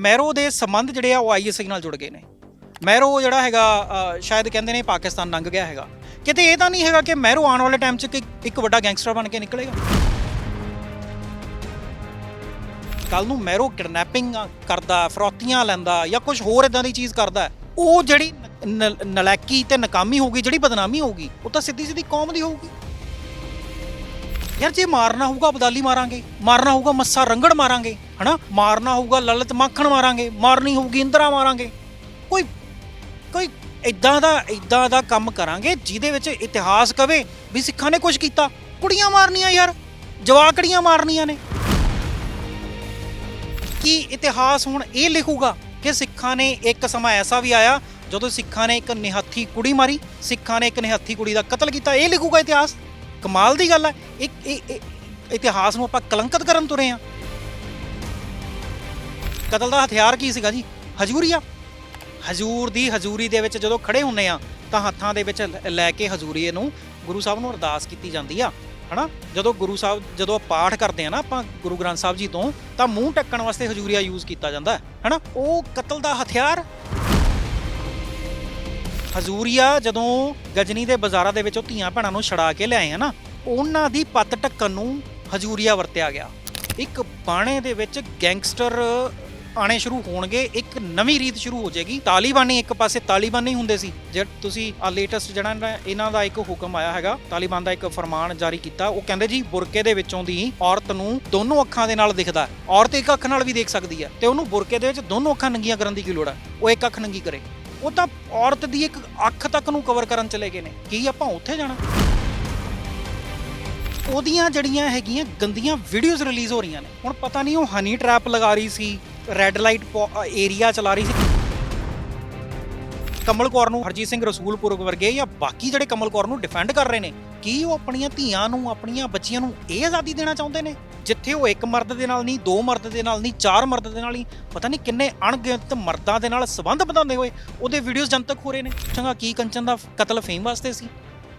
Marrow ਦੇ ਸੰਬੰਧ ਜਿਹੜੇ ਆ ਉਹ ਆਈਐਸਆਈ ਨਾਲ ਜੁੜ ਗਏ ਨੇ। ਮੈਰੋ ਜਿਹੜਾ ਹੈਗਾ ਸ਼ਾਇਦ ਕਹਿੰਦੇ ਨੇ ਪਾਕਿਸਤਾਨ ਲੰਘ ਗਿਆ ਹੈਗਾ। ਕਿਤੇ ਇਹ ਤਾਂ ਨਹੀਂ ਹੈਗਾ ਕਿ ਮੈਰੋ ਆਉਣ ਵਾਲੇ ਟਾਈਮ 'ਚ ਇੱਕ- ਇੱਕ ਵੱਡਾ ਗੈਂਗਸਟਰ ਬਣ ਕੇ ਨਿਕਲੇਗਾ। ਕੱਲ ਨੂੰ ਮੈਰੋ ਕਿਡਨੈਪਿੰਗ ਕਰਦਾ, ਫਰੋਤੀਆਂ ਲੈਂਦਾ ਜਾਂ ਕੁਝ ਹੋਰ ਇਦਾਂ ਦੀ ਚੀਜ਼ ਕਰਦਾ, ਉਹ ਜਿਹੜੀ ਨ- ਨ- ਨਲਾਇਕੀ ਤੇ ਨਕਾਮੀ ਹੋਊਗੀ, ਜਿਹੜੀ ਬਦਨਾਮੀ ਹੋਊਗੀ, ਉਹ ਤਾਂ ਸਿੱਧੀ ਸਿੱਧੀ ਕੌਮ ਦੀ ਹੋਊਗੀ। ਯਾਰ ਜੇ ਮਾਰਨਾ ਹੋਊਗਾ, ਅਬਦਾਲੀ ਮਾਰਾਂਗੇ, ਮਾਰਨਾ ਹੋਊਗਾ, ਮੱਸਾ ਰੰਗੜ ਮਾਰਾਂਗੇ ਹਨਾ? ਮਾਰਨਾ ਹੋਊਗਾ, ਲਲਿਤ ਮੱਖਣ ਮਾਰਾਂਗੇ, ਮਾਰਨੀ ਹੋਊਗੀ, ਇੰਦਰਾ ਮਾਰਾਂਗੇ। ਕੋਈ ਕੋਈ ਇਦਾਂ ਦਾ ਇਦਾਂ ਦਾ ਕੰਮ ਕਰਾਂਗੇ ਜਿਹਦੇ ਵਿੱਚ ਇਤਿਹਾਸ ਕਵੇ ਵੀ ਸਿੱਖਾਂ ਨੇ ਕੁਝ ਕੀਤਾ। ਕੁੜੀਆਂ ਮਾਰਨੀਆਂ ਯਾਰ, ਜਵਾਕੜੀਆਂ ਮਾਰਨੀਆਂ ਨੇ। ਕੀ ਇਤਿਹਾਸ ਹੁਣ ਇਹ ਲਿਖੂਗਾ ਕਿ ਸਿੱਖਾਂ ਨੇ ਇੱਕ ਸਮਾਂ ਐਸਾ ਵੀ ਆਇਆ ਜਦੋਂ ਸਿੱਖਾਂ ਨੇ ਇੱਕ ਨਿਹੱਥੀ ਕੁੜੀ ਮਾਰੀ, ਸਿੱਖਾਂ ਨੇ ਇੱਕ ਨਿਹੱਥੀ ਕੁੜੀ ਦਾ ਕਤਲ ਕੀਤਾ, ਇਹ ਲਿਖੂਗਾ ਇਤਿਹਾਸ? ਕਮਾਲ ਦੀ ਗੱਲ ਹੈ। ਇੱਕ ਇਹ, ਇਤਿਹਾਸ ਨੂੰ ਆਪਾਂ ਕਲੰਕਿਤ ਕਰਨ ਤੁਰੇ ਆ। ਕਤਲ ਦਾ ਹਥਿਆਰ ਕੀ ਸੀਗਾ ਜੀ? ਹਜੂਰੀਆ? ਹਜੂਰ ਦੀ ਹਜੂਰੀ ਦੇ ਵਿੱਚ ਜਦੋਂ ਖੜੇ ਹੁੰਨੇ ਆ, ਤਾਂ ਹੱਥਾਂ ਦੇ ਵਿੱਚ ਲੈ- ਲੈ ਕੇ ਹਜੂਰੀਏ ਨੂੰ ਗੁਰੂ ਸਾਹਿਬ ਨੂੰ ਅਰਦਾਸ ਕੀਤੀ ਜਾਂਦੀ ਆ, ਹਨਾ? ਜਦੋਂ ਗੁਰੂ ਸਾਹਿਬ, ਜਦੋਂ ਪਾਠ ਕਰਦੇ ਆ ਨਾ ਆਪਾਂ ਗੁਰੂ ਗ੍ਰੰਥ ਸਾਹਿਬ ਜੀ ਤੋਂ, ਤਾਂ ਮੂੰਹ ਢੱਕਣ ਵਾਸਤੇ ਹਜੂਰੀਆ ਯੂਜ਼ ਕੀਤਾ ਜਾਂਦਾ ਹੈ ਹਨਾ? ਉਹ ਕਤਲ ਦਾ ਹਥਿਆਰ? ਹਜ਼ੂਰੀਆ ਜਦੋਂ ਗਜਨੀ ਦੇ ਬਾਜ਼ਾਰਾਂ ਦੇ ਵਿੱਚੋਂ ਧੀਆਂ ਭੈਣਾਂ ਨੂੰ ਛੜਾ ਕੇ ਲਿਆਏ ਹਨਾ ਉਹਨਾਂ ਦੀ ਪੱਤ ਢੱਕਣ ਨੂੰ ਹਜ਼ੂਰੀਆ ਵਰਤਿਆ ਗਿਆ। ਇੱਕ ਬਾਣੇ ਦੇ ਵਿੱਚ ਗੈਂਗਸਟਰ ਆਣੇ ਸ਼ੁਰੂ ਹੋਣਗੇ, ਇੱਕ ਨਵੀਂ ਰੀਤ ਸ਼ੁਰੂ ਹੋ ਜਾਏਗੀ। ਤਾਲਿਬਾਨੀ ਇੱਕ ਪਾਸੇ ਤਾਲਿਬਾਨੀ ਹੁੰਦੇ ਸੀ। ਜੇ ਤੁਸੀਂ ਆ ਲੇਟੈਸਟ ਜਿਹੜਾ ਇਹਨਾਂ ਦਾ ਇੱਕ ਹੁਕਮ ਆਇਆ ਹੈਗਾ, ਤਾਲਿਬਾਨ ਦਾ ਇੱਕ ਫਰਮਾਨ ਜਾਰੀ ਕੀਤਾ, ਉਹ ਕਹਿੰਦੇ ਜੀ, ਬੁਰਕੇ ਦੇ ਵਿੱਚੋਂ ਦੀ ਔਰਤ ਨੂੰ ਦੋਨੋਂ ਅੱਖਾਂ ਦੇ ਨਾਲ ਦਿਖਦਾ ਹੈ। ਔਰਤ ਇੱਕ ਅੱਖ ਨਾਲ ਵੀ ਦੇਖ ਸਕਦੀ ਹੈ ਤੇ ਉਹਨੂੰ ਬੁਰਕੇ ਦੇ ਵਿੱਚ ਦੋਨੋਂ ਅੱਖਾਂ ਨੰਗੀਆਂ ਕਰਨ ਦੀ ਕੀ ਲੋੜ ਹੈ? ਉਹ ਇੱਕ ਅੱਖ ਨੰਗੀ ਕਰੇ। ਉਹ ਤਾਂ ਔਰਤ ਦੀ ਇੱਕ ਅੱਖ ਤੱਕ ਨੂੰ ਕਵਰ ਕਰਨ ਚਲੇ ਗਏ ਨੇ। ਕੀ ਆਪਾਂ ਉੱਥੇ ਜਾਣਾ? ਉਹਦੀਆਂ ਜਿਹੜੀਆਂ ਹੈਗੀਆਂ ਗੰਦੀਆਂ ਵੀਡੀਓਜ਼ ਰਿਲੀਜ਼ ਹੋ ਰਹੀਆਂ ਨੇ। ਹੁਣ ਪਤਾ ਨਹੀਂ ਉਹ ਹਨੀ ਟਰੈਪ ਲਗਾ ਰਹੀ ਸੀ ਰੈੱਡ ਲਾਈਟ ਏਰੀਆ ਚਲਾ ਰਹੀ ਸੀ। ਕਮਲ ਕੌਰ ਨੂੰ ਹਰਜੀਤ ਸਿੰਘ ਰਸੂਲਪੁਰ ਵਰਗੇ ਜਾਂ ਬਾਕੀ ਜਿਹੜੇ ਕਮਲ ਕੌਰ ਨੂੰ ਡਿਫੈਂਡ ਕਰ ਰਹੇ ਨੇ, ਕੀ ਉਹ ਆਪਣੀਆਂ ਧੀਆਂ ਨੂੰ, ਆਪਣੀਆਂ ਬੱਚੀਆਂ ਨੂੰ ਇਹ ਆਜ਼ਾਦੀ ਦੇਣਾ ਚਾਹੁੰਦੇ ਨੇ? ਜਿੱਥੇ ਉਹ ਇੱਕ ਮਰਦ ਦੇ ਨਾਲ ਨਹੀਂ, ਦੋ ਮਰਦ ਦੇ ਨਾਲ ਨਹੀਂ, ਚਾਰ ਮਰਦ ਦੇ ਨਾਲ ਨਹੀਂ, ਪਤਾ ਨਹੀਂ ਕਿੰਨੇ ਅਣਗਿਣਤ ਮਰਦਾਂ ਦੇ ਨਾਲ ਸੰਬੰਧ ਬਣਾਉਂਦੇ ਹੋਏ ਉਹਦੇ ਵੀਡੀਓਜ਼ ਜਨਤਕ ਹੋ ਰਹੇ ਨੇ। ਚੰਗਾ, ਕੀ ਕੰਚਨ ਦਾ ਕਤਲ ਫੇਮ ਵਾਸਤੇ ਸੀ?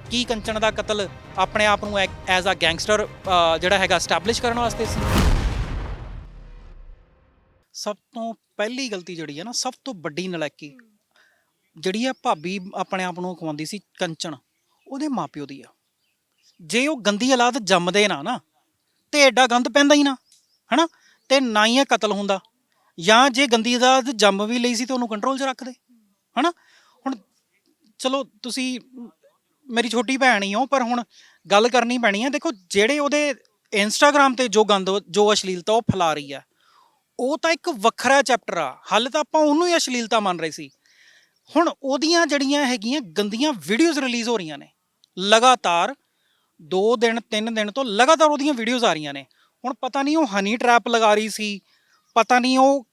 ਕੀ ਕੰਚਨ ਦਾ ਕਤਲ ਆਪਣੇ ਆਪ ਨੂੰ ਐਜ਼ ਅ ਗੈਂਗਸਟਰ ਜਿਹੜਾ ਹੈਗਾ ਸਟੈਬਲਿਸ਼ ਕਰਨ ਵਾਸਤੇ ਸੀ? ਸਭ ਤੋਂ ਪਹਿਲੀ ਗਲਤੀ ਜਿਹੜੀ ਹੈ ਨਾ ਸਭ ਤੋਂ ਵੱਡੀ ਨਲਾਇਕੀ ਜਿਹੜੀ ਆ ਭਾਬੀ ਆਪਣੇ ਆਪ ਨੂੰ ਖਵਾਉਂਦੀ ਸੀ ਕੰਚਨ ਉਹਦੇ ਮਾਪਿਓ ਦੀ ਆ। ਜੇ ਉਹ ਗੰਦੀ ਔਲਾਦ ਜੰਮਦੇ ਨਾ ਨਾ ਤੇ ਐਡਾ ਗੰਦ ਪੈਂਦਾ ਹੀ ਨਾ ਹਨਾ? ਤੇ ਨਾ ਹੀ ਇਹ ਕਤਲ ਹੁੰਦਾ। ਜਾਂ ਜੇ ਗੰਦੀ ਔਲਾਦ ਜੰਮ ਵੀ ਲਈ ਸੀ ਤੇ ਉਹਨੂੰ ਕੰਟਰੋਲ 'ਚ ਰੱਖਦੇ ਹਨਾ? ਹੁਣ ਚਲੋ ਤੁਸੀਂ ਮੇਰੀ ਛੋਟੀ ਭੈਣ ਹੀ ਹੋ ਪਰ ਹੁਣ ਗੱਲ ਕਰਨੀ ਪੈਣੀ ਹੈ ਦੇਖੋ ਜਿਹੜੇ ਉਹਦੇ ਇੰਸਟਾਗ੍ਰam ਤੇ ਜੋ ਗੰਦ ਜੋ ਅਸ਼ਲੀਲਤਾ ਉਹ ਫੈਲਾ ਰਹੀ ਆ ਉਹ ਤਾਂ ਇੱਕ ਵੱਖਰਾ ਚੈਪਟਰ ਆ। ਹਾਲੇ ਤਾਂ ਆਪਾਂ ਉਹਨੂੰ ਹੀ ਅਸ਼ਲੀਲਤਾ ਮੰਨ ਰਹੇ ਸੀ। ਹੁਣ ਉਹਦੀਆਂ ਜਿਹੜੀਆਂ ਹੈਗੀਆਂ ਗੰਦੀਆਂ ਵੀਡੀਓਜ਼ ਰਿਲੀਜ਼ ਹੋ ਰਹੀਆਂ ਨੇ, ਲਗਾਤਾਰ 2 ਦਿਨ 3 ਦਿਨ ਤੋਂ ਲਗਾਤਾਰ ਉਹਦੀਆਂ ਵੀਡੀਓਜ਼ ਆ ਰਹੀਆਂ ਨੇ। ਹੁਣ ਪਤਾ ਨਹੀਂ ਉਹ ਹਨੀ ਟਰੈਪ ਲਗਾ ਰਹੀ ਸੀ, ਪਤਾ ਨਹੀਂ ਉਹ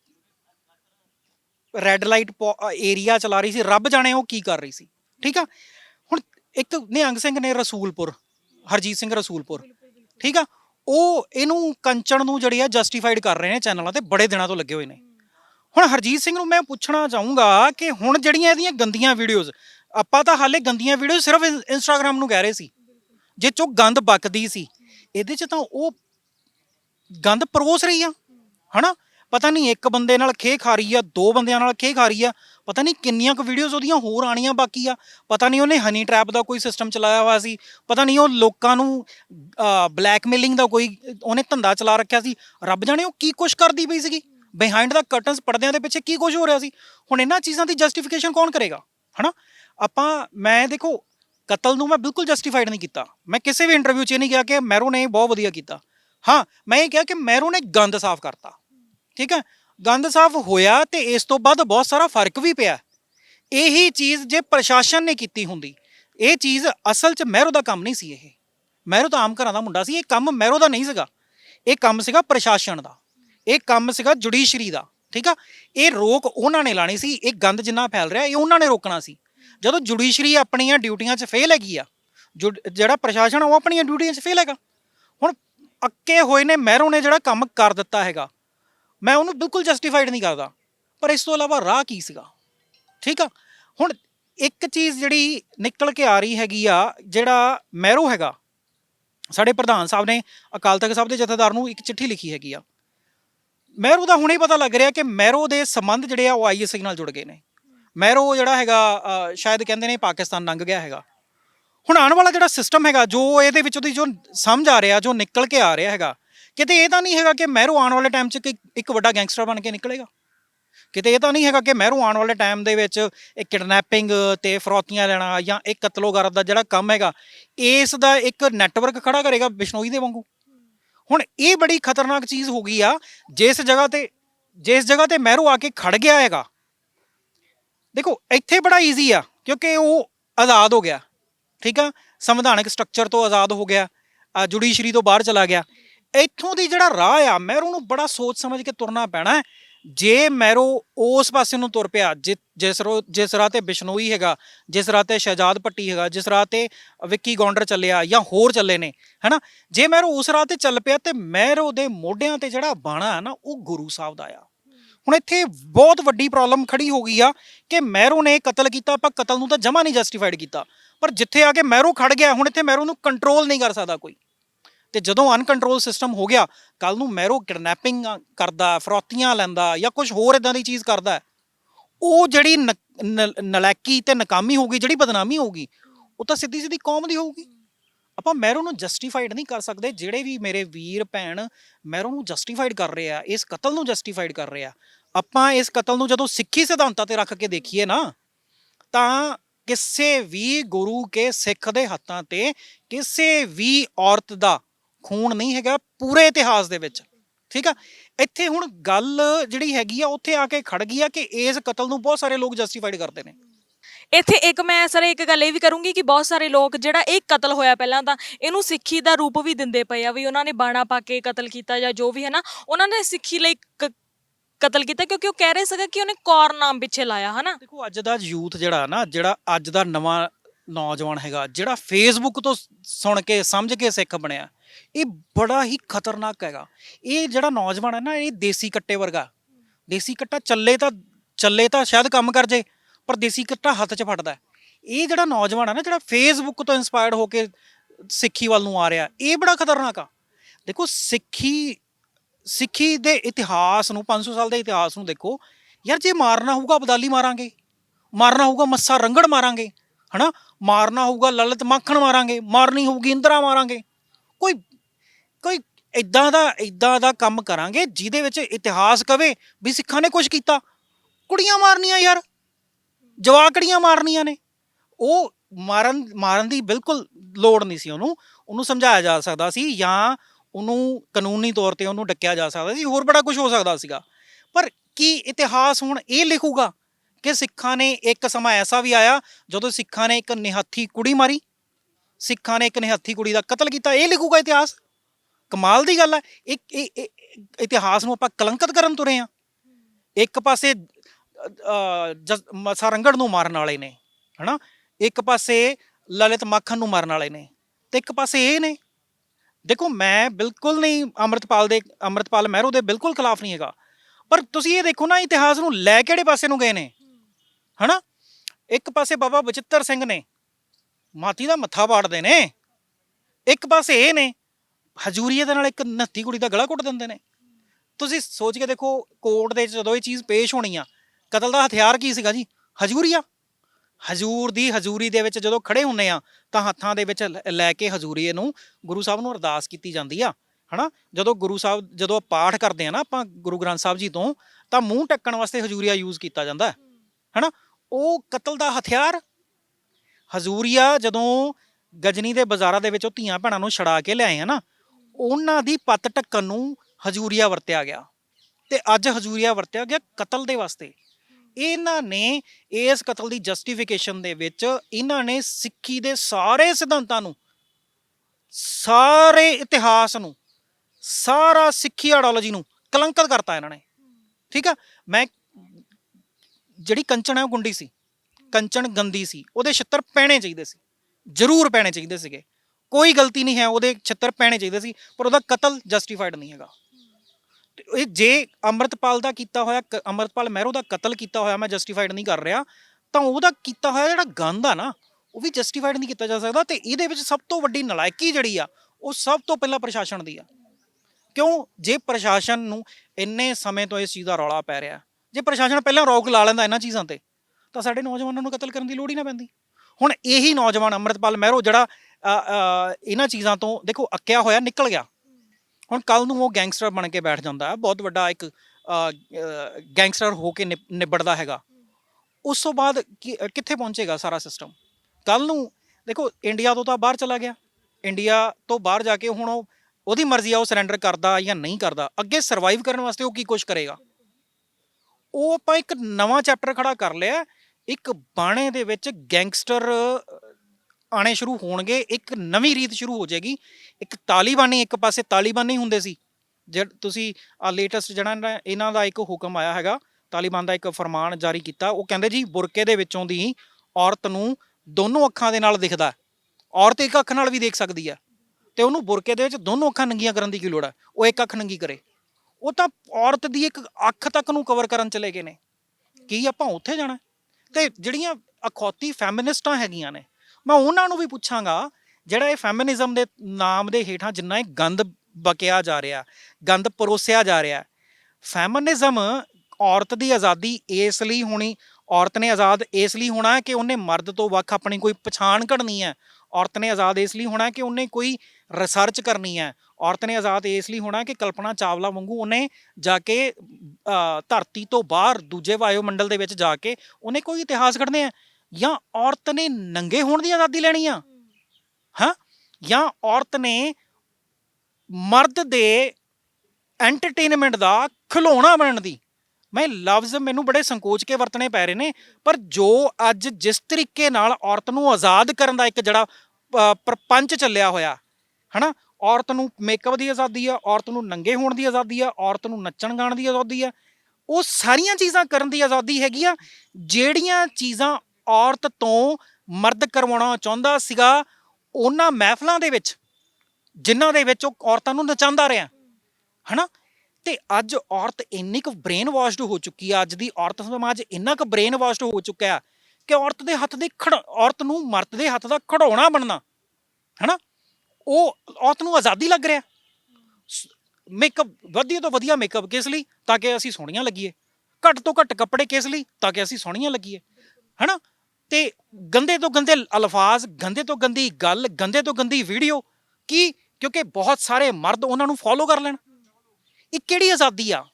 ਰੈੱਡ ਲਾਈਟ ਏਰੀਆ ਚਲਾ ਰਹੀ ਸੀ, ਰੱਬ ਜਾਣੇ ਉਹ ਕੀ ਕਰ ਰਹੀ ਸੀ। ਠੀਕ ਆ? ਹੁਣ ਇੱਕ ਨਿਹੰਗ ਸਿੰਘ ਨੇ ਰਸੂਲਪੁਰ, ਹਰਜੀਤ ਸਿੰਘ ਰਸੂਲਪੁਰ। ਠੀਕ ਆ? ਉਹ ਇਹਨੂੰ ਕੰਚਣ ਨੂੰ ਜਿਹੜੀ ਆ ਜਸਟੀਫਾਈਡ ਕਰ ਰਹੇ ਨੇ ਚੈਨਲਾਂ ਤੇ ਬੜੇ ਦਿਨਾਂ ਤੋਂ ਲੱਗੇ ਹੋਏ ਨੇ। ਹੁਣ ਹਰਜੀਤ ਸਿੰਘ ਨੂੰ ਮੈਂ ਪੁੱਛਣਾ ਚਾਹੂੰਗਾ ਕਿ ਹੁਣ ਜਿਹੜੀਆਂ ਇਹਦੀਆਂ ਗੰਦੀਆਂ ਵੀਡੀਓਜ਼ ਆਪਾਂ ਤਾਂ ਹਾਲੇ ਗੰਦੀਆਂ ਵੀਡੀਓ ਸਿਰਫ ਇੰਸਟਾਗ੍ਰam ਨੂੰ ਕਹਿ ਰਹੇ ਸੀ। ਜੇ ਚੋਂ ਗੰਦ ਬਕਦੀ ਸੀ। ਇਹਦੇ 'ਚ ਤਾਂ ਉਹ ਗੰਦ ਪਰੋਸ ਰਹੀ ਆ। ਹਨਾ? ਪਤਾ ਨਹੀਂ ਇੱਕ ਬੰਦੇ ਨਾਲ ਖੇ ਖਾ ਰਹੀ ਆ, ਦੋ ਬੰਦਿਆਂ ਨਾਲ ਖੇ ਖਾ ਰਹੀ ਆ। ਪਤਾ ਨਹੀਂ ਕਿੰਨੀਆਂ ਕੁ ਵੀਡੀਓਜ਼ ਉਹਦੀਆਂ ਹੋਰ ਆਣੀਆਂ ਬਾਕੀ ਆ। ਪਤਾ ਨਹੀਂ ਉਹਨੇ ਹਨੀ ਟਰੈਪ ਦਾ ਕੋਈ ਸਿਸਟਮ ਚਲਾਇਆ ਹੋਇਆ ਸੀ। ਪਤਾ ਨਹੀਂ ਉਹ ਲੋਕਾਂ ਨੂੰ ਬਲੈਕਮੇਲਿੰਗ ਦਾ ਕੋਈ ਉਹਨੇ ਧੰਦਾ ਚਲਾ ਰੱਖਿਆ ਸੀ। ਰੱਬ ਜਾਣੇ ਉਹ ਕੀ ਕੁਛ ਕਰਦੀ ਪਈ ਸੀਗੀ? ਬਿਹਾਈਂਡ ਦਾ ਕਰਟਨਸ ਪਰਦਿਆਂ ਦੇ ਪਿੱਛੇ ਕੀ ਕੁਝ ਹੋ ਰਿਹਾ ਸੀ? ਹੁਣ ਇਹਨਾਂ ਚੀਜ਼ਾਂ ਦੀ ਜਸਟੀਫਿਕੇਸ਼ਨ ਕੌਣ ਕਰੇਗਾ? ਹਨਾ? ਆਪਾਂ, ਮੈਂ ਦੇਖੋ, ਕਤਲ ਨੂੰ ਮੈਂ ਬਿਲਕੁਲ ਜਸਟੀਫਾਈਡ ਨਹੀਂ ਕੀਤਾ। ਮੈਂ ਕਿਸੇ ਵੀ ਇੰਟਰਵਿਊ 'ਚ ਇਹ ਨਹੀਂ ਕਿਹਾ ਕਿ ਮੈਰੋ ਨੇ ਬਹੁਤ ਵਧੀਆ ਕੀਤਾ। ਹਾਂ, ਮੈਂ ਇਹ ਕਿਹਾ ਕਿ ਮੈਰੋ ਨੇ ਗੰਦ ਸਾਫ਼ ਕਰਤਾ। ਠੀਕ ਹੈ? ਗੰਦ ਸਾਫ਼ ਹੋਇਆ ਤੇ ਇਸ ਤੋਂ ਬਾਅਦ ਬਹੁਤ ਸਾਰਾ ਫ਼ਰਕ ਵੀ ਪਿਆ। ਇਹੀ ਚੀਜ਼ ਜੇ ਪ੍ਰਸ਼ਾਸਨ ਨੇ ਕੀਤੀ ਹੁੰਦੀ, ਇਹ ਚੀਜ਼ ਅਸਲ 'ਚ ਮਹਿਰੋ ਦਾ ਕੰਮ ਨਹੀਂ ਸੀ ਇਹ। ਮਹਿਰੋ ਤਾਂ ਆਮ ਘਰਾਂ ਦਾ ਮੁੰਡਾ ਸੀ, ਇਹ ਕੰਮ ਮਹਿਰੋ ਦਾ ਨਹੀਂ ਸੀਗਾ। ਇਹ ਕੰਮ ਸੀਗਾ ਪ੍ਰਸ਼ਾਸਨ ਦਾ, ਇਹ ਕੰਮ ਸੀਗਾ ਜੁਡੀਸ਼ਰੀ ਦਾ, ਠੀਕ ਆ? ਇਹ ਰੋਕ ਉਹਨਾਂ ਨੇ ਲਾਣੀ ਸੀ, ਇਹ ਗੰਦ ਜਿੰਨਾ ਫੈਲ ਰਿਹਾ, ਇਹ ਉਹਨਾਂ ਨੇ ਰੋਕਣਾ ਸੀ। ਜਦੋਂ ਜੁਡੀਸ਼ਰੀ ਆਪਣੀਆਂ ਡਿਊਟੀਆਂ 'ਚ ਫੇਲ ਹੈਗੀ ਆ ਜੁਡ- ਜਿਹੜਾ ਪ੍ਰਸ਼ਾਸਨ ਉਹ ਆਪਣੀਆਂ ਡਿਊਟੀਆਂ 'ਚ ਫੇਲ ਹੈਗਾ। ਹੁਣ ਅੱਕੇ ਹੋਏ ਨੇ ਮਹਿਰੋ ਨੇ ਜਿਹੜਾ ਕੰਮ ਕਰ ਦਿੱਤਾ ਹੈਗਾ ਮੈਂ ਉਹਨੂੰ ਬਿਲਕੁਲ ਜਸਟੀਫਾਈਡ ਨਹੀਂ ਕਰਦਾ। ਪਰ ਇਸ ਤੋਂ ਇਲਾਵਾ ਰਾਹ ਕੀ ਸੀਗਾ? ਠੀਕ ਆ? ਹੁਣ ਇੱਕ ਚੀਜ਼ ਜਿਹੜੀ ਨਿਕਲ ਕੇ ਆ ਰਹੀ ਹੈਗੀ ਆ, ਜਿਹੜਾ ਮੈਰੋ ਹੈਗਾ, ਸਾਡੇ ਪ੍ਰਧਾਨ ਸਾਹਿਬ ਨੇ ਅਕਾਲ ਤਖਤ ਸਾਹਿਬ ਦੇ ਜਥੇਦਾਰ ਨੂੰ ਇੱਕ ਚਿੱਠੀ ਲਿਖੀ ਹੈਗੀ ਆ। ਮਹਿਰੋ ਦਾ ਹੁਣੇ ਪਤਾ ਲੱਗ ਰਿਹਾ ਕਿ ਮੈਰੋ ਦੇ ਸੰਬੰਧ ਜਿਹੜੇ ਆ, ਉਹ ਆਈਐਸਆਈ ਨਾਲ ਜੁੜ ਗਏ ਨੇ। ਮੈਰੋ ਜਿਹੜਾ ਹੈਗਾ ਸ਼ਾਇਦ ਕਹਿੰਦੇ ਨੇ ਪਾਕਿਸਤਾਨ ਲੰਘ ਗਿਆ ਹੈਗਾ। ਹੁਣ ਆਉਣ ਵਾਲਾ ਜਿਹੜਾ ਸਿਸਟਮ ਹੈਗਾ, ਜੋ ਇਹਦੇ ਵਿੱਚ ਉਹਦੀ ਜੋ ਸਮਝ ਆ ਰਿਹਾ, ਜੋ ਨਿਕਲ ਕੇ ਆ ਰਿਹਾ ਹੈਗਾ ਕਿਤੇ ਇਹ ਤਾਂ ਨਹੀਂ ਹੈਗਾ ਕਿ ਮਹਿਰੂ ਆਉਣ ਵਾਲੇ ਟਾਈਮ 'ਚ ਕਿ ਇੱਕ ਵੱਡਾ ਗੈਂਗਸਟਰ ਬਣ ਕੇ ਨਿਕਲੇਗਾ। ਕਿਤੇ ਇਹ ਤਾਂ ਨਹੀਂ ਹੈਗਾ ਕਿ ਮਹਿਰੂ ਆਉਣ ਵਾਲੇ ਟਾਈਮ ਦੇ ਵਿੱਚ ਇਹ ਕਿਡਨੈਪਿੰਗ ਤੇ ਫਰੋਤੀਆਂ ਲੈਣਾ ਜਾਂ ਇਹ ਕਤਲੋਗਾਰਤ ਦਾ ਜਿਹੜਾ ਕੰਮ ਹੈਗਾ, ਇਸ ਦਾ ਇੱਕ ਨੈਟਵਰਕ ਖੜਾ ਕਰੇਗਾ ਬਿਸ਼ਨੋਈ ਦੇ ਵਾਂਗੂ। ਹੁਣ ਇਹ ਬੜੀ ਖਤਰਨਾਕ ਚੀਜ਼ ਹੋ ਗਈ ਆ, ਜਿਸ ਜਗ੍ਹਾ ਤੇ, ਜਿਸ ਜਗ੍ਹਾ ਤੇ ਮਹਿਰੂ ਆ ਕੇ ਖੜ ਗਿਆ ਹੈਗਾ। ਦੇਖੋ, ਇੱਥੇ ਬੜਾ ਈਜ਼ੀ ਆ, ਕਿਉਂਕਿ ਉਹ ਆਜ਼ਾਦ ਹੋ ਗਿਆ। ਠੀਕ ਆ? ਸੰਵਿਧਾਨਕ ਸਟਰਕਚਰ ਤੋਂ ਆਜ਼ਾਦ ਹੋ ਗਿਆ। ਜੁਡੀਸ਼ਰੀ ਤੋਂ ਬਾਹਰ ਚਲਾ ਗਿਆ। ਇੱਥੋਂ ਦੀ ਜਿਹੜਾ ਰਾਹ ਆ ਮਹਿਰੂ ਨੂੰ ਬੜਾ ਸੋਚ ਸਮਝ ਕੇ ਤੁਰਨਾ ਪੈਣਾ ਜੇ ਮੈਰੋ ਉਸ ਪਾਸੇ ਨੂੰ ਤੁਰ ਪਿਆ, ਜਿ- ਜਿਸ ਰੋ, ਜਿਸ ਰਾਹ ਤੇ ਬਿਸ਼ਨੋਈ ਹੈਗਾ, ਜਿਸ ਰਾਹ ਤੇ ਸ਼ਹਿਜਾਦ ਪੱਟੀ ਹੈਗਾ, ਜਿਸ ਰਾਹ ਤੇ ਵਿੱਕੀ ਗੌਂਡਰ ਚੱਲਿਆ ਜਾਂ ਹੋਰ ਚੱਲੇ ਨੇ, ਹੈਨਾ? ਜੇ ਮੈਰੋ ਉਸ ਰਾਹ ਤੇ ਚੱਲ ਪਿਆ ਤੇ ਮੈਰੋ ਦੇ ਮੋਢਿਆਂ ਤੇ ਜਿਹੜਾ ਬਾਣਾ ਹੈ ਨਾ, ਉਹ ਗੁਰੂ ਸਾਹਿਬ ਦਾ ਆ। ਹੁਣ ਇੱਥੇ ਬਹੁਤ ਵੱਡੀ ਪ੍ਰੋਬਲਮ ਖੜੀ ਹੋ ਗਈ ਆ ਕਿ ਮੈਰੋ ਨੇ ਕਤਲ ਕੀਤਾ, ਆਪਾਂ ਕਤਲ ਨੂੰ ਤਾਂ ਜਮਾ ਨਹੀਂ ਜਸਟੀਫਾਈਡ ਕੀਤਾ। ਪਰ ਜਿੱਥੇ ਆ ਕੇ ਮੈਰੋ ਖੜ ਗਿਆ, ਹੁਣ ਇੱਥੇ ਮੈਰੋ ਨੂੰ ਕੰਟਰੋਲ ਨਹੀਂ ਕਰ ਸਕਦਾ ਕੋਈ। ਤੇ ਜਦੋਂ ਅਨਕੰਟਰੋਲ ਸਿਸਟਮ ਹੋ ਗਿਆ ਕੱਲ ਨੂੰ ਮੈਰੋ ਕਿਡਨੈਪਿੰਗ ਕਰਦਾ, ਫਰੋਤੀਆਂ ਲੈਂਦਾ ਜਾਂ ਕੁਝ ਹੋਰ ਇਦਾਂ ਦੀ ਚੀਜ਼ ਕਰਦਾ ਉਹ ਜਿਹੜੀ ਨ- ਨ- ਨਲਾਇਕੀ ਤੇ ਨਾਕਾਮੀ ਹੋਊਗੀ ਜਿਹੜੀ ਬਦਨਾਮੀ ਹੋਊਗੀ ਉਹ ਤਾਂ ਸਿੱਧੀ ਸਿੱਧੀ ਕੌਮ ਦੀ ਹੋਊਗੀ। ਆਪਾਂ ਮੈਰੋ ਨੂੰ ਜਸਟੀਫਾਈਡ ਨਹੀਂ ਕਰ ਸਕਦੇ, ਜਿਹੜੇ ਵੀ ਮੇਰੇ ਵੀਰ, ਭੈਣ ਮੈਰੋ ਨੂੰ ਜਸਟੀਫਾਈਡ ਕਰ ਰਹੇ ਆ, ਇਸ ਕਤਲ ਨੂੰ ਜਸਟੀਫਾਈਡ ਕਰ ਰਹੇ ਆ, ਆਪਾਂ ਇਸ ਕਤਲ ਨੂੰ ਜਦੋਂ ਸਿੱਖੀ ਸਿਧਾਂਤਾਂ ਤੇ ਰੱਖ ਕੇ ਦੇਖੀਏ ਨਾ, ਤਾਂ ਕਿਸੇ ਵੀ ਗੁਰੂ ਕੇ ਸਿੱਖ ਦੇ ਹੱਥਾਂ ਤੇ ਕਿਸੇ ਵੀ ਔਰਤ ਦਾ ਖੂਨ ਨਹੀਂ ਹੈਗਾ ਪੂਰੇ ਇਤਿਹਾਸ ਦੇ ਵਿੱਚ ਠੀਕ ਆ? ਇੱਥੇ ਹੁਣ ਗੱਲ ਜਿਹੜੀ ਹੈਗੀ ਆ ਉੱਥੇ ਆ ਕੇ ਖੜ ਗਈ ਆ ਕਿ ਇਸ ਕਤਲ ਨੂੰ ਬਹੁਤ ਸਾਰੇ ਲੋਕ ਜਸਟੀਫਾਈਡ ਕਰਦੇ ਨੇ। ਇੱਥੇ ਇੱਕ ਮੈਂ ਸਰ ਇੱਕ ਗੱਲ ਇਹ ਵੀ ਕਰੂੰਗੀ ਕਿ ਬਹੁਤ ਸਾਰੇ ਲੋਕ ਜਿਹੜਾ ਇਹ ਕਤਲ ਹੋਇਆ ਪਹਿਲਾਂ ਤਾਂ ਇਹਨੂੰ ਸਿੱਖੀ ਦਾ ਰੂਪ ਵੀ ਦਿੰਦੇ ਪਏ ਆ ਵੀ ਉਹਨਾਂ ਨੇ ਬਾਣਾ ਪਾ ਕੇ ਕਤਲ ਕੀਤਾ ਜਾਂ ਜੋ ਵੀ ਹੈ ਨਾ ਉਹਨਾਂ ਨੇ ਸਿੱਖੀ ਲਈ ਕਤਲ ਕੀਤਾ ਕਿਉਂਕਿ ਉਹ ਕਹਿ ਰਹੇ ਸੀਗਾ ਕਿ ਉਹਨੇ ਕੌਰ ਨਾਮ ਪਿੱਛੇ ਲਾਇਆ ਹਨਾ? ਦੇਖੋ ਅੱਜ ਦਾ ਯੂਥ ਜਿਹੜਾ ਨਾ ਜਿਹੜਾ ਅੱਜ ਦਾ ਨਵਾਂ ਨੌਜਵਾਨ ਹੈਗਾ ਜਿਹੜਾ ਫੇਸਬੁੱਕ ਤੋਂ ਸੁਣ ਕੇ ਸਮਝ ਕੇ ਸਿੱਖ ਬਣਿਆ ਇਹ ਬੜਾ ਹੀ ਖਤਰਨਾਕ ਹੈਗਾ। ਇਹ ਜਿਹੜਾ ਨੌਜਵਾਨ ਹੈ ਨਾ, ਇਹ ਦੇਸੀ ਕੱਟੇ ਵਰਗਾ। ਦੇਸੀ ਕੱਟਾ ਚੱਲੇ ਤਾਂ ਚੱਲੇ ਤਾਂ ਸ਼ਾਇਦ ਕੰਮ ਕਰ ਜੇ, ਪਰ ਦੇਸੀ ਕੱਟਾ ਹੱਥ 'ਚ ਫੜਦਾ ਇਹ ਜਿਹੜਾ ਨੌਜਵਾਨ ਹੈ ਨਾ, ਜਿਹੜਾ ਫੇਸਬੁੱਕ ਤੋਂ ਇਨਸਪਾਇਰਡ ਹੋ ਕੇ ਸਿੱਖੀ ਵੱਲ ਨੂੰ ਆ ਰਿਹਾ, ਇਹ ਬੜਾ ਖਤਰਨਾਕ ਆ। ਦੇਖੋ, ਸਿੱਖੀ ਸਿੱਖੀ ਦੇ ਇਤਿਹਾਸ ਨੂੰ 500 ਸਾਲ ਦੇ ਇਤਿਹਾਸ ਨੂੰ ਦੇਖੋ, ਯਾਰ ਜੇ ਮਾਰਨਾ ਹੋਊਗਾ ਅਬਦਾਲੀ ਮਾਰਾਂਗੇ। ਮਾਰਨਾ ਹੋਊਗਾ ਮੱਸਾ ਰੰਗੜ ਮਾਰਾਂਗੇ, ਹਨਾ? ਮਾਰਨਾ ਹੋਊਗਾ ਲਲਤ ਮੱਖਣ ਮਾਰਾਂਗੇ, ਮਾਰਨੀ ਹੋਊਗੀ ਇੰਦਰਾ ਮਾਰਾਂਗੇ। ਕੋਈ ਕੋਈ ਇਦਾਂ ਦਾ ਇਦਾਂ ਦਾ ਕੰਮ ਕਰਾਂਗੇ ਜਿਹਦੇ ਵਿੱਚ ਇਤਿਹਾਸ ਕਵੇ ਵੀ ਸਿੱਖਾਂ ਨੇ ਕੁਝ ਕੀਤਾ। ਕੁੜੀਆਂ ਮਾਰਨੀਆਂ ਯਾਰ। ਜਵਾਕੜੀਆਂ ਮਾਰਨੀਆਂ ਨੇ। ਉਹ ਮਾਰਨ ਮਾਰਨ ਦੀ ਬਿਲਕੁਲ ਲੋੜ ਨਹੀਂ ਸੀ ਉਹਨੂੰ। ਉਹਨੂੰ ਸਮਝਾਇਆ ਜਾ ਸਕਦਾ ਸੀ ਜਾਂ ਉਹਨੂੰ ਕਾਨੂੰਨੀ ਤੌਰ ਤੇ ਉਹਨੂੰ ਡੱਕਿਆ ਜਾ ਸਕਦਾ ਸੀ। ਹੋਰ ਬੜਾ ਕੁਝ ਹੋ ਸਕਦਾ ਸੀਗਾ। ਪਰ ਕੀ ਇਤਿਹਾਸ ਹੁਣ ਇਹ ਲਿਖੂਗਾ ਕਿ ਸਿੱਖਾਂ ਨੇ ਇੱਕ ਸਮਾਂ ਐਸਾ ਵੀ ਆਇਆ ਜਦੋਂ ਸਿੱਖਾਂ ਨੇ ਇੱਕ ਨਿਹੱਥੀ ਕੁੜੀ ਮਾਰੀ? ਸਿੱਖਾਂ ਨੇ ਇੱਕ ਨਿਹੱਥੀ ਕੁੜੀ ਦਾ ਕਤਲ ਕੀਤਾ। ਇਹ ਲਿਖੂਗਾ ਇਤਿਹਾਸ? ਕਮਾਲ ਦੀ ਗੱਲ ਹੈ ਇਹ- ਇਤਿਹਾਸ ਨੂੰ ਆਪਾਂ ਕਲੰਕਿਤ ਕਰਨ ਤੁਰੇ ਆ। ਇੱਕ ਪਾਸੇ ਅ, ਨੂੰ ਮਾਰਨ ਵਾਲੇ ਨੇ ਹਨਾ? ਇੱਕ ਪਾਸੇ ਲਲਿਤ ਮੱਖਣ ਨੂੰ ਮਾਰਨ ਵਾਲੇ ਨੇ ਤੇ ਇੱਕ ਪਾਸੇ ਇਹ ਨੇ। ਦੇਖੋ ਮੈਂ ਬਿਲਕੁਲ ਨਹੀਂ ਅੰਮ੍ਰਿਤਪਾਲ ਦੇ ਅੰਮ੍ਰਿਤਪਾਲ ਮਹਿਰੂ ਦੇ ਬਿਲਕੁਲ ਖਿਲਾਫ ਨਹੀਂ ਹੈਗਾ। ਪਰ ਤੁਸੀਂ ਇਹ ਦੇਖੋ ਨਾ ਇਤਿਹਾਸ ਨੂੰ ਲੈ ਕਿਹੜੇ ਪਾਸੇ ਨੂੰ ਗਏ ਨੇ ਹਨਾ? ਇੱਕ ਪਾਸੇ ਬਾਬਾ ਬਚਿੱਤਰ ਸਿੰਘ ਨੇ ਮਾਤੀ ਦਾ ਮੱਥਾ ਪਾੜਦੇ ਨੇ। ਇੱਕ ਪਾਸੇ ਇਹ ਨੇ ਹਜੂਰੀਏ ਦੇ ਨਾਲ ਇੱਕ ਨੱਤੀ ਕੁੜੀ ਦਾ ਗਲਾ ਘੁੱਟ ਦਿੰਦੇ ਨੇ। ਤੁਸੀਂ ਸੋਚ ਕੇ ਦੇਖੋ, ਕੋਰਟ ਦੇ ਜਦੋਂ ਇਹ ਚੀਜ਼ ਪੇਸ਼ ਹੋਣੀ ਆ, ਕਤਲ ਦਾ ਹਥਿਆਰ ਕੀ ਸੀਗਾ ਜੀ? ਹਜੂਰੀਆ ਹਜੂਰ ਦੀ ਹਜੂਰੀ ਦੇ ਵਿੱਚ ਜਦੋਂ ਖੜੇ ਹੁੰਨੇ ਆ, ਤਾਂ ਹੱਥਾਂ ਦੇ ਵਿੱਚ ਲੈ- ਲੈ ਕੇ ਹਜੂਰੀਏ ਨੂੰ ਗੁਰੂ ਸਾਹਿਬ ਨੂੰ ਅਰਦਾਸ ਕੀਤੀ ਜਾਂਦੀ ਆ, ਹਨਾ? ਜਦੋਂ ਗੁਰੂ ਸਾਹਿਬ, ਜਦੋਂ ਪਾਠ ਕਰਦੇ ਆ ਨਾ ਆਪਾਂ ਗੁਰੂ ਗ੍ਰੰਥ ਸਾਹਿਬ ਜੀ ਤੋਂ, ਤਾਂ ਮੂੰਹ ਢੱਕਣ ਵਾਸਤੇ ਹਜੂਰੀਆ ਯੂਜ਼ ਕੀਤਾ ਜਾਂਦਾ ਹੈ। ਹਨਾ? ਉਹ ਕਤਲ ਦਾ ਹਥਿਆਰ। ਹਜ਼ੂਰੀਆ ਜਦੋਂ ਗਜਨੀ ਦੇ ਬਾਜ਼ਾਰਾਂ ਦੇ ਵਿੱਚ ਉਹ ਧੀਆਂ ਭੈਣਾਂ ਨੂੰ ਛੜਾ ਕੇ ਲਿਆਏ ਹਨਾ ਉਹਨਾਂ ਦੀ ਪੱਤ ਢੱਕਣ ਨੂੰ ਹਜ਼ੂਰੀਆ ਵਰਤਿਆ ਗਿਆ ਤੇ ਅੱਜ ਹਜ਼ੂਰੀਆ ਵਰਤਿਆ ਗਿਆ ਕਤਲ ਦੇ ਵਾਸਤੇ। ਇਹਨਾਂ ਨੇ ਇਸ ਕਤਲ ਦੀ ਜਸਟੀਫਿਕੇਸ਼ਨ ਦੇ ਵਿੱਚ ਇਹਨਾਂ ਨੇ ਸਿੱਖੀ ਦੇ ਸਾਰੇ ਸਿਧਾਂਤਾਂ ਨੂੰ, ਸਾਰੇ ਇਤਿਹਾਸ ਨੂੰ, ਸਾਰਾ ਸਿੱਖੀ ਆਈਡੀਓਲੋਜੀ ਨੂੰ ਕਲੰਕਤ ਕਰਤਾ ਇਹਨਾਂ ਨੇ। ਠੀਕ ਆ? ਮੈਂ ਜਿਹੜੀ ਕੰਚਨ ਹੈ ਉਹ ਗੁੰਡੀ ਸੀ, ਕੰਚਨ ਗੰਦੀ ਸੀ, ਉਹਦੇ ਛਿੱਤਰ ਪੈਣੇ ਚਾਹੀਦੇ ਸੀ, ਜ਼ਰੂਰ ਪੈਣੇ ਚਾਹੀਦੇ ਸੀਗੇ। ਕੋਈ ਗਲਤੀ ਨਹੀਂ ਹੈ, ਉਹਦੇ ਛਿੱਤਰ ਪੈਣੇ ਚਾਹੀਦੇ ਸੀ, ਪਰ ਉਹਦਾ ਕਤਲ ਜਸਟੀਫਾਈਡ ਨਹੀਂ ਹੈਗਾ। ਇਹ ਜੇ ਅੰਮ੍ਰਿਤਪਾਲ ਦਾ ਕੀਤਾ ਹੋਇਆ ਕ- ਅੰਮ੍ਰਿਤਪਾਲ ਮਹਿਰੋ ਦਾ ਕਤਲ ਕੀਤਾ ਹੋਇਆ ਮੈਂ ਜਸਟੀਫਾਈਡ ਨਹੀਂ ਕਰ ਰਿਹਾ, ਤਾਂ ਉਹਦਾ ਕੀਤਾ ਹੋਇਆ ਜਿਹੜਾ ਗੰਦ ਆ ਨਾ, ਉਹ ਵੀ ਜਸਟੀਫਾਈਡ ਨਹੀਂ ਕੀਤਾ ਜਾ ਸਕਦਾ ਤੇ ਇਹਦੇ ਵਿੱਚ ਸਭ ਤੋਂ ਵੱਡੀ ਨਲਾਇਕੀ ਜਿਹੜੀ ਆ, ਉਹ ਸਭ ਤੋਂ ਪਹਿਲਾਂ ਪ੍ਰਸ਼ਾਸਨ ਦੀ ਆ। ਕਿਉਂ? ਜੇ ਪ੍ਰਸ਼ਾਸਨ ਨੂੰ ਇੰਨੇ ਸਮੇਂ ਤੋਂ ਇਸ ਚੀਜ਼ ਦਾ ਰੌਲਾ ਪੈ ਰਿਹਾ, ਜੇ ਪ੍ਰਸ਼ਾਸਨ ਪਹਿਲਾਂ ਰੋਕ ਲਾ ਲੈਂਦਾ ਇਹਨਾਂ ਚੀਜ਼ਾਂ ਤੇ, ਤਾਂ ਸਾਡੇ ਨੌਜਵਾਨਾਂ ਨੂੰ ਕਤਲ ਕਰਨ ਦੀ ਲੋੜ ਹੀ ਨਾ ਪੈਂਦੀ। ਹੁਣ ਇਹੀ ਨੌਜਵਾਨ ਅੰਮ੍ਰਿਤਪਾਲ ਮਹਿਰੋ ਜਿਹੜਾ ਇਹਨਾਂ ਚੀਜ਼ਾਂ ਤੋਂ ਦੇਖੋ ਅੱਕਿਆ ਹੋਇਆ, ਨਿਕਲ ਗਿਆ। ਹੁਣ ਕੱਲ ਨੂੰ ਉਹ ਗੈਂਗਸਟਰ ਬਣ ਕੇ ਬੈਠ ਜਾਂਦਾ, ਬਹੁਤ ਵੱਡਾ ਇੱਕ ਗੈਂਗਸਟਰ ਹੋ ਕੇ ਨਿਬ- ਨਿਬੜਦਾ ਹੈਗਾ। ਉਸ ਤੋਂ ਬਾਅਦ ਕੀ- ਕਿੱਥੇ ਪਹੁੰਚੇਗਾ ਸਾਰਾ ਸਿਸਟਮ? ਕੱਲ ਨੂੰ ਦੇਖੋ ਇੰਡੀਆ ਤੋਂ ਤਾਂ ਬਾਹਰ ਚਲਾ ਗਿਆ। ਇੰਡੀਆ ਤੋਂ ਬਾਹਰ ਜਾ ਕੇ ਹੁਣ ਉਹ, ਉਹਦੀ ਮਰਜ਼ੀ ਆ, ਉਹ ਸਰੈਂਡਰ ਕਰਦਾ ਜਾਂ ਨਹੀਂ ਕਰਦਾ, ਅੱਗੇ ਸਰਵਾਈਵ ਕਰਨ ਵਾਸਤੇ ਉਹ ਕੀ ਕੁਛ ਕਰੇਗਾ? ਉਹ ਆਪਾਂ ਇੱਕ ਨਵਾਂ ਚੈਪਟਰ ਖੜਾ ਕਰ ਲਿਆ। ਇੱਕ ਬਾਣੇ ਦੇ ਵਿੱਚ ਗੈਂਗਸਟਰ ਆਣੇ ਸ਼ੁਰੂ ਹੋਣਗੇ। ਇੱਕ ਨਵੀਂ ਰੀਤ ਸ਼ੁਰੂ ਹੋ ਜਾਏਗੀ। ਇੱਕ ਤਾਲੀਬਾਨੀ, ਇੱਕ ਪਾਸੇ ਤਾਲੀਬਾਨੀ ਹੁੰਦੇ ਸੀ। ਜੇ ਤੁਸੀਂ ਆ ਲੇਟੈਸਟ ਜਿਹੜਾ ਇਹਨਾਂ ਦਾ ਇੱਕ ਹੁਕਮ ਆਇਆ ਹੈਗਾ, ਤਾਲੀਬਾਨ ਦਾ ਇੱਕ ਫਰਮਾਨ ਜਾਰੀ ਕੀਤਾ, ਉਹ ਕਹਿੰਦੇ ਜੀ, ਬੁਰਕੇ ਦੇ ਵਿੱਚੋਂ ਦੀ ਔਰਤ ਨੂੰ ਦੋਨੋਂ ਅੱਖਾਂ ਦੇ ਨਾਲ ਦਿਖਦਾ ਔਰਤ ਇੱਕ ਅੱਖ ਨਾਲ ਵੀ ਦੇਖ ਸਕਦੀ ਹੈ ਤੇ ਉਹਨੂੰ ਬੁਰਕੇ ਦੇ ਵਿੱਚ ਦੋਨੋਂ ਅੱਖਾਂ ਨੰਗੀਆਂ ਕਰਨ ਦੀ ਕੀ ਲੋੜ ਹੈ? ਉਹ ਇੱਕ ਅੱਖ ਨੰਗੀ ਕਰੇ। ਉਹ ਤਾਂ ਔਰਤ ਦੀ ਇੱਕ ਅੱਖ ਤੱਕ ਨੂੰ ਕਵਰ ਕਰਨ ਚਲੇ ਗਏ ਨੇ। ਕੀ ਆਪਾਂ ਉੱਥੇ ਜਾਣਾ ਤੇ ਜਿਹੜੀਆਂ ਅਖੌਤੀ ਫੈਮਿਨਿਸਟਾਂ ਹੈਗੀਆਂ ਨੇ, ਮੈਂ ਉਹਨਾਂ ਨੂੰ ਵੀ ਪੁੱਛਾਂਗਾ, ਜਿਹੜਾ ਇਹ ਫੈਮਿਨਿਜ਼ਮ ਦੇ ਨਾਮ ਦੇ ਹੇਠਾਂ ਜਿੰਨਾ ਇਹ ਗੰਦ ਬਕਿਆ ਜਾ ਰਿਹਾ, ਗੰਦ ਪਰੋਸਿਆ ਜਾ ਰਿਹਾ ਫੈਮਿਨਿਜ਼ਮ ਔਰਤ ਦੀ ਆਜ਼ਾਦੀ ਇਸ ਲਈ ਹੋਣੀ, ਔਰਤ ਨੇ ਆਜ਼ਾਦ ਇਸ ਲਈ ਹੋਣਾ ਹੈ ਕਿ ਉਹਨੇ ਮਰਦ ਤੋਂ ਵੱਖ ਆਪਣੀ ਕੋਈ ਪਛਾਣ ਘੜਨੀ ਹੈ, ਔਰਤ ਨੇ ਆਜ਼ਾਦ ਇਸ ਲਈ ਹੋਣਾ ਕਿ ਉਹਨੇ ਕੋਈ ਰਿਸਰਚ ਕਰਨੀ ਹੈ। ਔਰਤ ਨੇ ਆਜ਼ਾਦ ਇਸ ਲਈ ਹੋਣਾ ਕਿ ਕਲਪਨਾ ਚਾਵਲਾ ਵਾਂਗੂ ਉਹਨੇ ਜਾ ਕੇ ਧਰਤੀ ਤੋਂ ਬਾਹਰ ਦੂਜੇ ਵਾਯੂਮੰਡਲ ਦੇ ਵਿੱਚ ਜਾ ਕੇ ਉਹਨੇ ਕੋਈ ਇਤਿਹਾਸ ਘੜਨੇ ਆ? ਜਾਂ ਔਰਤ ਨੇ ਨੰਗੇ ਹੋਣ ਦੀ ਆਜ਼ਾਦੀ ਲੈਣੀ ਆ? ਹਾਂ? ਜਾਂ ਔਰਤ ਨੇ ਮਰਦ ਦੇ ਐਂਟਰਟੇਨਮੈਂਟ ਦਾ ਖਿਲੌਣਾ ਬਣਨ ਦੀ? ਮੈਂ ਲਫ਼ਜ਼ ਮੈਨੂੰ ਬੜੇ ਸੰਕੋਚ ਕੇ ਵਰਤਣੇ ਪੈ ਰਹੇ ਨੇ, ਪਰ ਜੋ ਅੱਜ ਜਿਸ ਤਰੀਕੇ ਨਾਲ ਔਰਤ ਨੂੰ ਆਜ਼ਾਦ ਕਰਨ ਦਾ ਇੱਕ ਜਿਹੜਾ ਪ੍ਰਪੰਚ ਚੱਲਿਆ ਹੋਇਆ ਹਨਾ? ਔਰਤ ਨੂੰ ਮੇਕਅਪ ਦੀ ਆਜ਼ਾਦੀ ਆ, ਔਰਤ ਨੂੰ ਨੰਗੇ ਹੋਣ ਦੀ ਆਜ਼ਾਦੀ ਆ, ਔਰਤ ਨੂੰ ਨੱਚਣ ਗਾਣ ਦੀ ਆਜ਼ਾਦੀ ਆ। ਉਹ ਸਾਰੀਆਂ ਚੀਜ਼ਾਂ ਕਰਨ ਦੀ ਆਜ਼ਾਦੀ ਹੈਗੀ ਆ, ਜਿਹੜੀਆਂ ਚੀਜ਼ਾਂ ਔਰਤ ਤੋਂ ਮਰਦ ਕਰਵਾਉਣਾ ਚਾਹੁੰਦਾ ਸੀਗਾ, ਉਹਨਾਂ ਮਹਿਫਲਾਂ ਦੇ ਵਿੱਚ, ਜਿਨ੍ਹਾਂ ਦੇ ਵਿੱਚ ਉਹ ਔਰਤਾਂ ਨੂੰ ਨਚਾਉਂਦਾ ਰਿਹਾ। ਹਨਾ? ਤੇ ਅੱਜ ਔਰਤ ਇੰਨੀ ਕੁ ਬ੍ਰੇਨ ਵਾਸ਼ਡ ਹੋ ਚੁੱਕੀ ਆ, ਅੱਜ ਦੀ ਔਰਤ ਸਮਾਜ ਇੰਨਾ ਕੁ ਬ੍ਰੇਨ ਵਾਸ਼ਡ ਹੋ ਚੁੱਕਿਆ ਹੈ ਕਿ ਔਰਤ ਦੇ ਹੱਥ ਦੇ ਖੜ ਔਰਤ ਨੂੰ ਮਰਦ ਦੇ ਹੱਥ ਦਾ ਖੜਾਉਣਾ ਬਣਨਾ। ਹਨਾ? ਉਹ ਔਰਤ ਨੂੰ ਆਜ਼ਾਦੀ ਲੱਗ ਰਿਹਾ। ਮੇਕਅਪ ਵਧੀਆ ਤੋਂ ਵਧੀਆ ਮੇਕਅਪ ਕਿਸ ਲਈ? ਤਾਂ ਕਿ ਅਸੀਂ ਸੋਹਣੀਆਂ ਲੱਗੀਏ। ਘੱਟ ਤੋਂ ਘੱਟ ਕੱਪੜੇ ਕਿਸ ਲਈ? ਤਾਂ ਕਿ ਅਸੀਂ ਸੋਹਣੀਆਂ ਲੱਗੀਏ। ਹਨਾ? ਤੇ ਗੰਦੇ ਤੋਂ ਗੰਦੇ ਅਲਫਾਜ਼, ਗੰਦੇ ਤੋਂ ਗੰਦੀ ਗੱਲ, ਗੰਦੇ ਤੋਂ ਗੰਦੀ ਵੀਡੀਓ ਕੀ? ਕਿਉਂਕਿ ਬਹੁਤ ਸਾਰੇ ਮਰਦ ਉਹਨਾਂ ਨੂੰ ਫੋਲੋ ਕਰ ਲੈਣ। ਇਹ ਕਿਹੜੀ ਆਜ਼ਾਦੀ ਆ?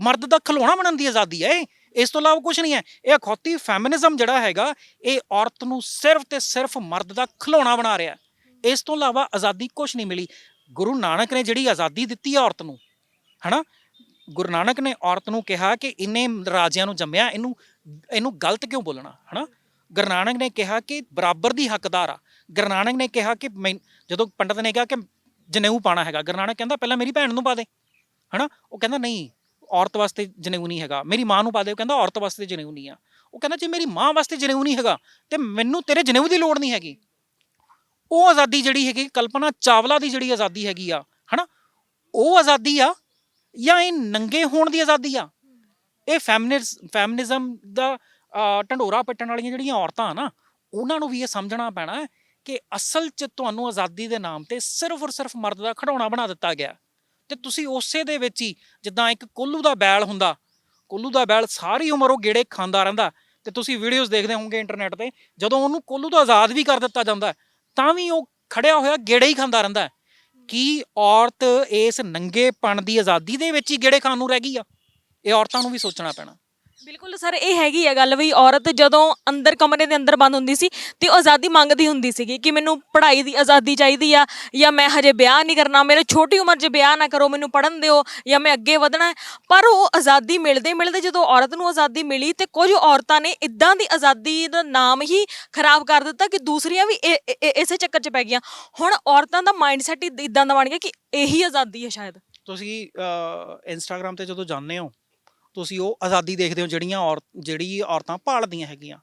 ਮਰਦ ਦਾ ਖਿਲੌਣਾ ਬਣਨ ਦੀ ਆਜ਼ਾਦੀ ਹੈ ਇਹ। ਇਸ ਤੋਂ ਇਲਾਵਾ ਕੁਝ ਨਹੀਂ ਹੈ। ਇਹ ਅਖੌਤੀ ਫੈਮਿਨਿਜ਼ਮ ਜਿਹੜਾ ਹੈਗਾ, ਇਹ ਔਰਤ ਨੂੰ ਸਿਰਫ ਤੇ ਸਿਰਫ ਮਰਦ ਦਾ ਖਲੋਣਾ ਬਣਾ ਰਿਹਾ। ਇਸ ਤੋਂ ਇਲਾਵਾ ਆਜ਼ਾਦੀ ਕੁਝ ਨਹੀਂ ਮਿਲੀ। ਗੁਰੂ ਨਾਨਕ ਨੇ ਜਿਹੜੀ ਆਜ਼ਾਦੀ ਦਿੱਤੀ ਆ ਔਰਤ ਨੂੰ, ਹਨਾ? ਗੁਰੂ ਨਾਨਕ ਨੇ ਔਰਤ ਨੂੰ ਕਿਹਾ ਕਿ ਇੰਨੇ ਰਾਜਿਆਂ ਨੂੰ ਜੰਮਿਆ, ਇਹਨੂੰ ਇਹਨੂੰ ਗਲਤ ਕਿਉਂ ਬੋਲਣਾ, ਹਨਾ? ਗੁਰੂ ਨਾਨਕ ਨੇ ਕਿਹਾ ਕਿ ਬਰਾਬਰ ਦੀ ਹੱਕਦਾਰ ਆ। ਗੁਰੂ ਨਾਨਕ ਨੇ ਕਿਹਾ ਕਿ ਮੈਂ, ਜਦੋਂ ਪੰਡਤ ਨੇ ਕਿਹਾ ਕਿ ਜਨੇਊ ਪਾਣਾ ਹੈਗਾ, ਗੁਰੂ ਨਾਨਕ ਕਹਿੰਦਾ, ਪਹਿਲਾਂ ਮੇਰੀ ਭੈਣ ਨੂੰ ਪਾ ਦੇ ਹਨਾ? ਉਹ ਕਹਿੰਦਾ, ਨਹੀਂ, ਔਰਤ ਵਾਸਤੇ ਜਨੇਊ ਨਹੀਂ ਹੈਗਾ। ਮੇਰੀ ਮਾਂ ਨੂੰ ਪਾ ਦੇ ਉਹ ਕਹਿੰਦਾ, ਔਰਤ ਵਾਸਤੇ ਜਨੇਊ ਨਹੀਂ ਆ। ਉਹ ਕਹਿੰਦਾ, ਜੇ ਮੇਰੀ ਮਾਂ ਵਾਸਤੇ ਜਨੇਊ ਨਹੀਂ ਹੈਗਾ, ਤੇ ਮੈਨੂੰ ਤੇਰੇ ਜਨੇਊ ਦੀ ਲੋੜ ਨਹੀਂ ਹੈਗੀ। ਉਹ ਆਜ਼ਾਦੀ ਜਿਹੜੀ ਹੈਗੀ, ਕਲਪਨਾ ਚਾਵਲਾ ਦੀ ਜਿਹੜੀ ਆਜ਼ਾਦੀ ਹੈਗੀ ਆ, ਹਨਾ? ਉਹ ਆਜ਼ਾਦੀ ਆ ਜਾਂ ਇਹ ਨੰਗੇ ਹੋਣ ਦੀ ਆਜ਼ਾਦੀ ਆ? ਇਹ ਫੈਮਿਨਿਸ, ਫੈਮਿਨਿਜ਼ਮ ਦਾ ਢੰਡੋਰਾ ਪਿੱਟਣ ਵਾਲੀਆਂ ਜਿਹੜੀਆਂ ਔਰਤਾਂ ਆ ਨਾ, ਉਹਨਾਂ ਨੂੰ ਵੀ ਇਹ ਸਮਝਣਾ ਪੈਣਾ ਹੈ ਕਿ ਅਸਲ 'ਚ ਤੁਹਾਨੂੰ ਆਜ਼ਾਦੀ ਦੇ ਨਾਮ ਤੇ ਸਿਰਫ ਔਰ ਸਿਰਫ ਮਰਦ ਦਾ ਖੜਾਉਣਾ ਬਣਾ ਦਿੱਤਾ ਗਿਆ ਤੇ ਤੁਸੀਂ ਉਸੇ ਦੇ ਵਿੱਚ ਹੀ ਜਿੱਦਾਂ ਇੱਕ ਕੋਲੂ ਦਾ ਬੈਲ ਹੁੰਦਾ, ਕੋਲੂ ਦਾ ਬੈਲ ਸਾਰੀ ਉਮਰ ਉਹ ਗੇੜੇ ਖਾਂਦਾ ਰਹਿੰਦਾ, ਤੇ ਤੁਸੀਂ ਵੀਡੀਓਜ਼ ਦੇਖਦੇ ਹੋਵੋਗੇ ਇੰਟਰਨੈਟ ਤੇ, ਜਦੋਂ ਉਹਨੂੰ ਕੋਲੂ ਦਾ ਆਜ਼ਾਦ ਵੀ ਕਰ ਦਿੱਤਾ ਜਾਂਦਾ ਤਾਂ ਵੀ ਉਹ ਖੜਿਆ ਹੋਇਆ ਗੇੜੇ ਹੀ ਖਾਂਦਾ ਰਹਿੰਦਾ ਕੀ ਔਰਤ ਇਸ ਨੰਗੇਪਣ ਦੀ ਆਜ਼ਾਦੀ ਦੇ ਵਿੱਚ ਹੀ ਗੇੜੇ ਖਾਣ ਨੂੰ ਰਹਿ ਗਈ ਆ? ਇਹ ਔਰਤਾਂ ਨੂੰ ਵੀ ਸੋਚਣਾ ਪੈਣਾ। ਬਿਲਕੁਲ ਸਰ ਇਹ ਹੈਗੀ ਆ ਗੱਲ ਵੀ ਔਰਤ ਜਦੋਂ ਅੰਦਰ ਕਮਰੇ ਦੇ ਅੰਦਰ ਬੰਦ ਹੁੰਦੀ ਸੀ ਤੇ ਉਹ ਆਜ਼ਾਦੀ ਮੰਗਦੀ ਹੁੰਦੀ ਸੀਗੀ ਕਿ ਮੈਨੂੰ ਪੜ੍ਹਾਈ ਦੀ ਆਜ਼ਾਦੀ ਚਾਹੀਦੀ ਆ ਜਾਂ ਮੈਂ ਹਜੇ ਵਿਆਹ ਨਹੀਂ ਕਰਨਾ ਮੇਰੇ ਛੋਟੀ ਉਮਰ 'ਚ ਵਿਆਹ ਨਾ ਕਰੋ ਮੈਨੂੰ ਪੜ੍ਹਨ ਦਿਓ ਜਾਂ ਮੈਂ ਅੱਗੇ ਵਧਣਾ ਹੈ। ਪਰ ਉਹ ਆਜ਼ਾਦੀ ਮਿਲਦੇ ਮਿਲਦੇ ਜਦੋਂ ਔਰਤ ਨੂੰ ਆਜ਼ਾਦੀ ਮਿਲੀ ਤੇ ਕੁਝ ਔਰਤਾਂ ਨੇ ਇਦਾਂ ਦੀ ਆਜ਼ਾਦੀ ਦਾ ਨਾਮ ਹੀ ਖਰਾਬ ਕਰ ਦਿੱਤਾ ਕਿ ਦੂਸਰੀਆਂ ਵੀ ਇਹ- ਇਹ- ਇਹ- ਇਸੇ ਚੱਕਰ 'ਚ ਪੈ ਗਈਆਂ। ਹੁਣ ਔਰਤਾਂ ਦਾ ਮਾਈਂਡਸੈਟ ਇਦਾਂ ਦਾ ਬਣ ਗਿਆ ਕਿ ਇਹੀ ਆਜ਼ਾਦੀ ਹੈ ਸ਼ਾਇਦ। ਤੁਸੀਂ ਇੰਸਟਾਗ੍ਰam ਤੇ ਜਦੋਂ ਜਾਂਦੇ ਹੋ ਤੁਸੀਂ ਉਹ ਆਜ਼ਾਦੀ ਦੇਖਦੇ ਹੋ ਜਿਹੜੀਆਂ ਔਰਤ ਜਿਹੜੀ ਔਰਤਾਂ ਭਾਲਦੀਆਂ ਹੈਗੀਆਂ।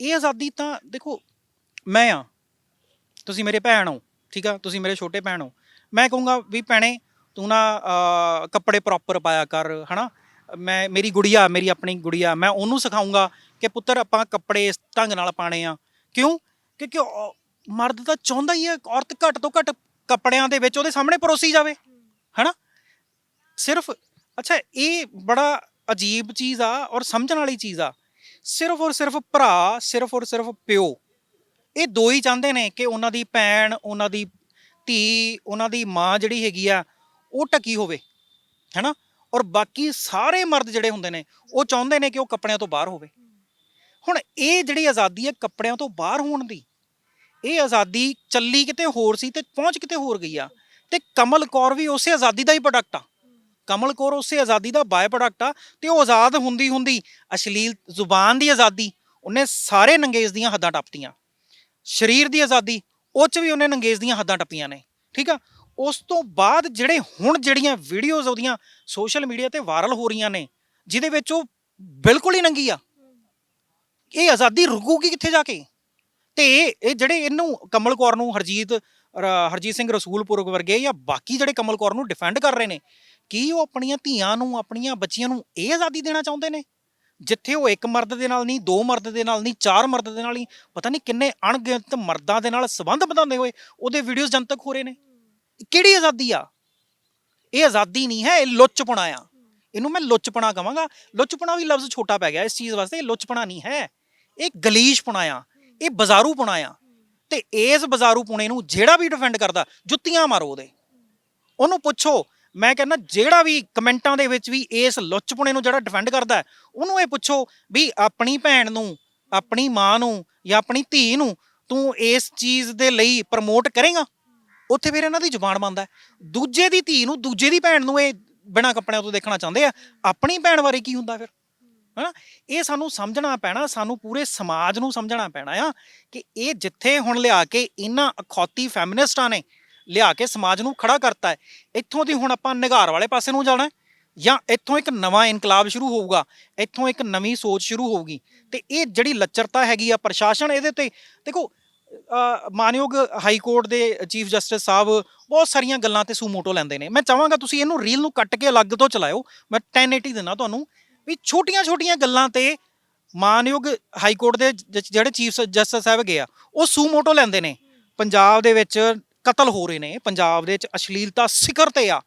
ਇਹ ਆਜ਼ਾਦੀ ਤਾਂ ਦੇਖੋ, ਮੈਂ ਆ ਤੁਸੀਂ ਮੇਰੇ ਭੈਣ ਹੋ, ਠੀਕ ਆ? ਤੁਸੀਂ ਮੇਰੇ ਛੋਟੇ ਭੈਣ ਹੋ। ਮੈਂ ਕਹੂੰਗਾ ਵੀ ਭੈਣੇ, ਤੂੰ ਨਾ ਕੱਪੜੇ ਪ੍ਰੋਪਰ ਪਾਇਆ ਕਰ, ਹਨਾ? ਮੈਂ, ਮੇਰੀ ਗੁੜੀਆ, ਮੇਰੀ ਆਪਣੀ ਗੁੜੀਆ, ਮੈਂ ਉਹਨੂੰ ਸਿਖਾਉਂਗਾ ਕਿ ਪੁੱਤਰ, ਆਪਾਂ ਕੱਪੜੇ ਇਸ ਢੰਗ ਨਾਲ ਪਾਣੇ ਆ। ਕਿਉਂ? ਕਿਉਂਕਿ ਮਰਦ ਤਾਂ ਚਾਹੁੰਦਾ ਹੀ ਹੈ ਔਰਤ ਘੱਟ ਤੋਂ ਘੱਟ ਕੱਪੜਿਆਂ ਦੇ ਵਿੱਚ ਉਹਦੇ ਸਾਹਮਣੇ ਪਰੋਸੀ ਜਾਵੇ, ਹਨਾ? ਸਿਰਫ ਅੱਛਾ, ਇਹ ਬੜਾ ਅਜੀਬ ਚੀਜ਼ ਆ ਔਰ ਸਮਝਣ ਵਾਲੀ ਚੀਜ਼ ਆ। ਸਿਰਫ ਔਰ ਸਿਰਫ ਭਰਾ, ਸਿਰਫ ਔਰ ਸਿਰਫ ਪਿਓ, ਇਹ ਦੋ ਹੀ ਚਾਹੁੰਦੇ ਨੇ ਕਿ ਉਹਨਾਂ ਦੀ ਭੈਣ, ਉਹਨਾਂ ਦੀ ਧੀ, ਉਹਨਾਂ ਦੀ ਮਾਂ ਜਿਹੜੀ ਹੈਗੀ ਆ, ਉਹ ਟਕੀ ਹੋਵੇ, ਹੈਨਾ? ਔਰ ਬਾਕੀ ਸਾਰੇ ਮਰਦ ਜਿਹੜੇ ਹੁੰਦੇ ਨੇ, ਉਹ ਚਾਹੁੰਦੇ ਨੇ ਕਿ ਉਹ ਕੱਪੜਿਆਂ ਤੋਂ ਬਾਹਰ ਹੋਵੇ। ਹੁਣ ਇਹ ਜਿਹੜੀ ਆਜ਼ਾਦੀ ਹੈ ਕੱਪੜਿਆਂ ਤੋਂ ਬਾਹਰ ਹੋਣ ਦੀ, ਇਹ ਆਜ਼ਾਦੀ ਚੱਲੀ ਕਿਤੇ ਹੋਰ ਸੀ ਤੇ ਪਹੁੰਚ ਕਿਤੇ ਹੋਰ ਗਈ ਆ, ਤੇ ਕਮਲ ਕੌਰ ਵੀ ਉਸੇ ਆਜ਼ਾਦੀ ਦਾ ਹੀ ਪ੍ਰੋਡਕਟ ਆ। ਕਮਲ ਕੌਰ ਉਸੇ ਆਜ਼ਾਦੀ ਦਾ ਬਾਏ ਪ੍ਰੋਡਕਟ ਆ ਤੇ ਉਹ ਆਜ਼ਾਦ ਹੁੰਦੀ ਹੁੰਦੀ ਅਸ਼ਲੀਲ ਜ਼ੁਬਾਨ ਦੀ ਆਜ਼ਾਦੀ ਉਹਨੇ ਸਾਰੇ ਨੰਗੇਜ਼ ਦੀਆਂ ਹੱਦਾਂ ਟੱਪਤੀਆਂ। ਸਰੀਰ ਦੀ ਆਜ਼ਾਦੀ, ਉਹ ਚ ਵੀ ਉਹਨੇ ਨੰਗੇਜ਼ ਦੀਆਂ ਹੱਦਾਂ ਟੱਪੀਆਂ ਨੇ, ਠੀਕ ਆ? ਉਸ ਤੋਂ ਬਾਅਦ ਜਿਹੜੇ ਹੁਣ ਜਿਹੜੀਆਂ ਵੀਡੀਓਜ਼ ਉਹਦੀਆਂ ਸੋਸ਼ਲ ਮੀਡੀਆ ਤੇ ਵਾਇਰਲ ਹੋ ਰਹੀਆਂ ਨੇ, ਜਿਹਦੇ ਵਿੱਚ ਉਹ ਬਿਲਕੁਲ ਹੀ ਨੰਗੀ ਆ। ਇਹ ਆਜ਼ਾਦੀ ਰੁਕੂਗੀ ਕਿੱਥੇ ਜਾ ਕੇ? ਤੇ ਇਹ ਇਹ ਜਿਹੜੇ ਇਹਨੂੰ ਕਮਲ ਕੌਰ ਨੂੰ ਹਰਜੀਤ ਹਰਜੀਤ ਸਿੰਘ ਰਸੂਲਪੁਰ ਵਰਗੇ ਜਾਂ ਬਾਕੀ ਜਿਹੜੇ ਕਮਲ ਕੌਰ ਨੂੰ ਡਿਫੈਂਡ ਕਰ ਰਹੇ ਨੇ ਕੀ ਉਹ ਆਪਣੀਆਂ ਧੀਆਂ ਨੂੰ, ਆਪਣੀਆਂ ਬੱਚੀਆਂ ਨੂੰ ਇਹ ਆਜ਼ਾਦੀ ਦੇਣਾ ਚਾਹੁੰਦੇ ਨੇ? ਜਿੱਥੇ ਉਹ ਇੱਕ ਮਰਦ ਦੇ ਨਾਲ ਨਹੀਂ, ਦੋ ਮਰਦ ਦੇ ਨਾਲ ਨਹੀਂ, ਚਾਰ ਮਰਦ ਦੇ ਨਾਲ ਨਹੀਂ, ਪਤਾ ਨਹੀਂ ਕਿੰਨੇ ਅਣਗਿਣਤ ਮਰਦਾਂ ਦੇ ਨਾਲ ਸੰਬੰਧ ਬਣਾਉਂਦੇ ਹੋਏ ਉਹਦੇ ਵੀਡੀਓਜ਼ ਜਨਤਕ ਹੋ ਰਹੇ ਨੇ। ਕਿਹੜੀ ਆਜ਼ਾਦੀ ਆ? ਇਹ ਆਜ਼ਾਦੀ ਨਹੀਂ ਹੈ, ਇਹ ਲੁੱਚਪਣਾ ਆ। ਇਹਨੂੰ ਮੈਂ ਲੁੱਚਪਣਾ ਕਹਾਂਗਾ ਲੁੱਚਪਣਾ ਵੀ ਲਫ਼ਜ਼ ਛੋਟਾ ਪੈ ਗਿਆ ਇਸ ਚੀਜ਼ ਵਾਸਤੇ, ਇਹ ਲੁੱਚਪਣਾ ਨਹੀਂ ਹੈ। ਇਹ ਗਲੀਸ਼ਪਣਾ ਆ, ਇਹ ਬਾਜ਼ਾਰੂਪਣਾ ਆ। ਤੇ ਇਸ ਬਾਜ਼ਾਰੂਪੁਣੇ ਨੂੰ ਜਿਹੜਾ ਵੀ ਡਿਫੈਂਡ ਕਰਦਾ, ਜੁੱਤੀਆਂ ਮਾਰੋ ਉਹਦੇ। ਉਹਨੂੰ ਪੁੱਛੋ ਮੈਂ ਕਹਿੰਦਾ ਜਿਹੜਾ ਵੀ ਕਮੈਂਟਾਂ ਦੇ ਵਿੱਚ ਵੀ ਇਸ ਲੁੱਚਪੁਣੇ ਨੂੰ ਜਿਹੜਾ ਡਿਫੈਂਡ ਕਰਦਾ ਉਹਨੂੰ ਇਹ ਪੁੱਛੋ ਵੀ ਆਪਣੀ ਭੈਣ ਨੂੰ, ਆਪਣੀ ਮਾਂ ਨੂੰ ਜਾਂ ਆਪਣੀ ਧੀ ਨੂੰ ਤੂੰ ਇਸ ਚੀਜ਼ ਦੇ ਲਈ ਪ੍ਰਮੋਟ ਕਰੇਗਾ? ਉੱਥੇ ਫਿਰ ਇਹਨਾਂ ਦੀ ਜ਼ੁਬਾਨ ਬੰਦ ਦੂਜੇ ਦੀ ਧੀ ਨੂੰ, ਦੂਜੇ ਦੀ ਭੈਣ ਨੂੰ ਇਹ ਬਿਨਾਂ ਕੱਪੜਿਆਂ ਤੋਂ ਦੇਖਣਾ ਚਾਹੁੰਦੇ ਆ। ਆਪਣੀ ਭੈਣ ਬਾਰੇ ਕੀ ਹੁੰਦਾ ਫਿਰ? ਹਨਾ? ਇਹ ਸਾਨੂੰ ਸਮਝਣਾ ਪੈਣਾ, ਸਾਨੂੰ ਪੂਰੇ ਸਮਾਜ ਨੂੰ ਸਮਝਣਾ ਪੈਣਾ ਆ ਕਿ ਇਹ ਜਿੱਥੇ ਹੁਣ ਲਿਆ ਕੇ ਇਹਨਾਂ ਅਖੌਤੀ ਫੈਮਿਨਿਸਟਾਂ ਨੇ ਲਿਆ ਕੇ ਸਮਾਜ ਨੂੰ ਖੜਾ ਕਰਤਾ ਹੈ। ਇੱਥੋਂ ਦੀ ਹੁਣ ਆਪਾਂ ਨਿਗਾਰ ਵਾਲੇ ਪਾਸੇ ਨੂੰ ਜਾਣਾ ਜਾਂ ਇੱਥੋਂ ਇੱਕ ਨਵਾਂ ਇਨਕਲਾਬ ਸ਼ੁਰੂ ਹੋਊਗਾ, ਇੱਥੋਂ ਇੱਕ ਨਵੀਂ ਸੋਚ ਸ਼ੁਰੂ ਹੋਊਗੀ। ਤੇ ਇਹ ਜਿਹੜੀ ਲੱਚਰਤਾ ਹੈਗੀ ਆ ਪ੍ਰਸ਼ਾਸਨ ਇਹਦੇ ਤੇ, ਦੇਖੋ ਮਾਨਯੋਗ ਹਾਈ ਕੋਰਟ ਦੇ ਚੀਫ ਜਸਟਿਸ ਸਾਹਿਬ ਬਹੁਤ ਸਾਰੀਆਂ ਗੱਲਾਂ ਤੇ ਸੂਮੋਟੋ ਲੈਂਦੇ ਨੇ। ਮੈਂ ਚਾਹਾਂਗਾ ਤੁਸੀਂ ਇਹਨੂੰ ਰੀਲ ਨੂੰ ਕੱਟ ਕੇ ਅਲੱਗ ਤੋਂ ਚਲਾਇਓ। ਮੈਂ 1080 ਦਿੰਦਾ ਤੁਹਾਨੂੰ ਵੀ ਛੋਟੀਆਂ-ਛੋਟੀਆਂ ਗੱਲਾਂ ਤੇ ਮਾਨਯੋਗ ਹਾਈ ਕੋਰਟ ਦੇ ਜਿਹੜੇ ਚੀਫ ਜਸਟਿਸ ਸਾਹਿਬ ਗਏ ਆ, ਉਹ ਸੂਮੋਟੋ ਲੈਂਦੇ ਨੇ। ਪੰਜਾਬ ਦੇ ਵਿੱਚ ਕਤਲ ਹੋ ਰਹੇ ਨੇ। ਪੰਜਾਬ ਦੇ ਵਿੱਚ ਅਸ਼ਲੀਲਤਾ ਸਿਖਰ ਤੇ ਆ।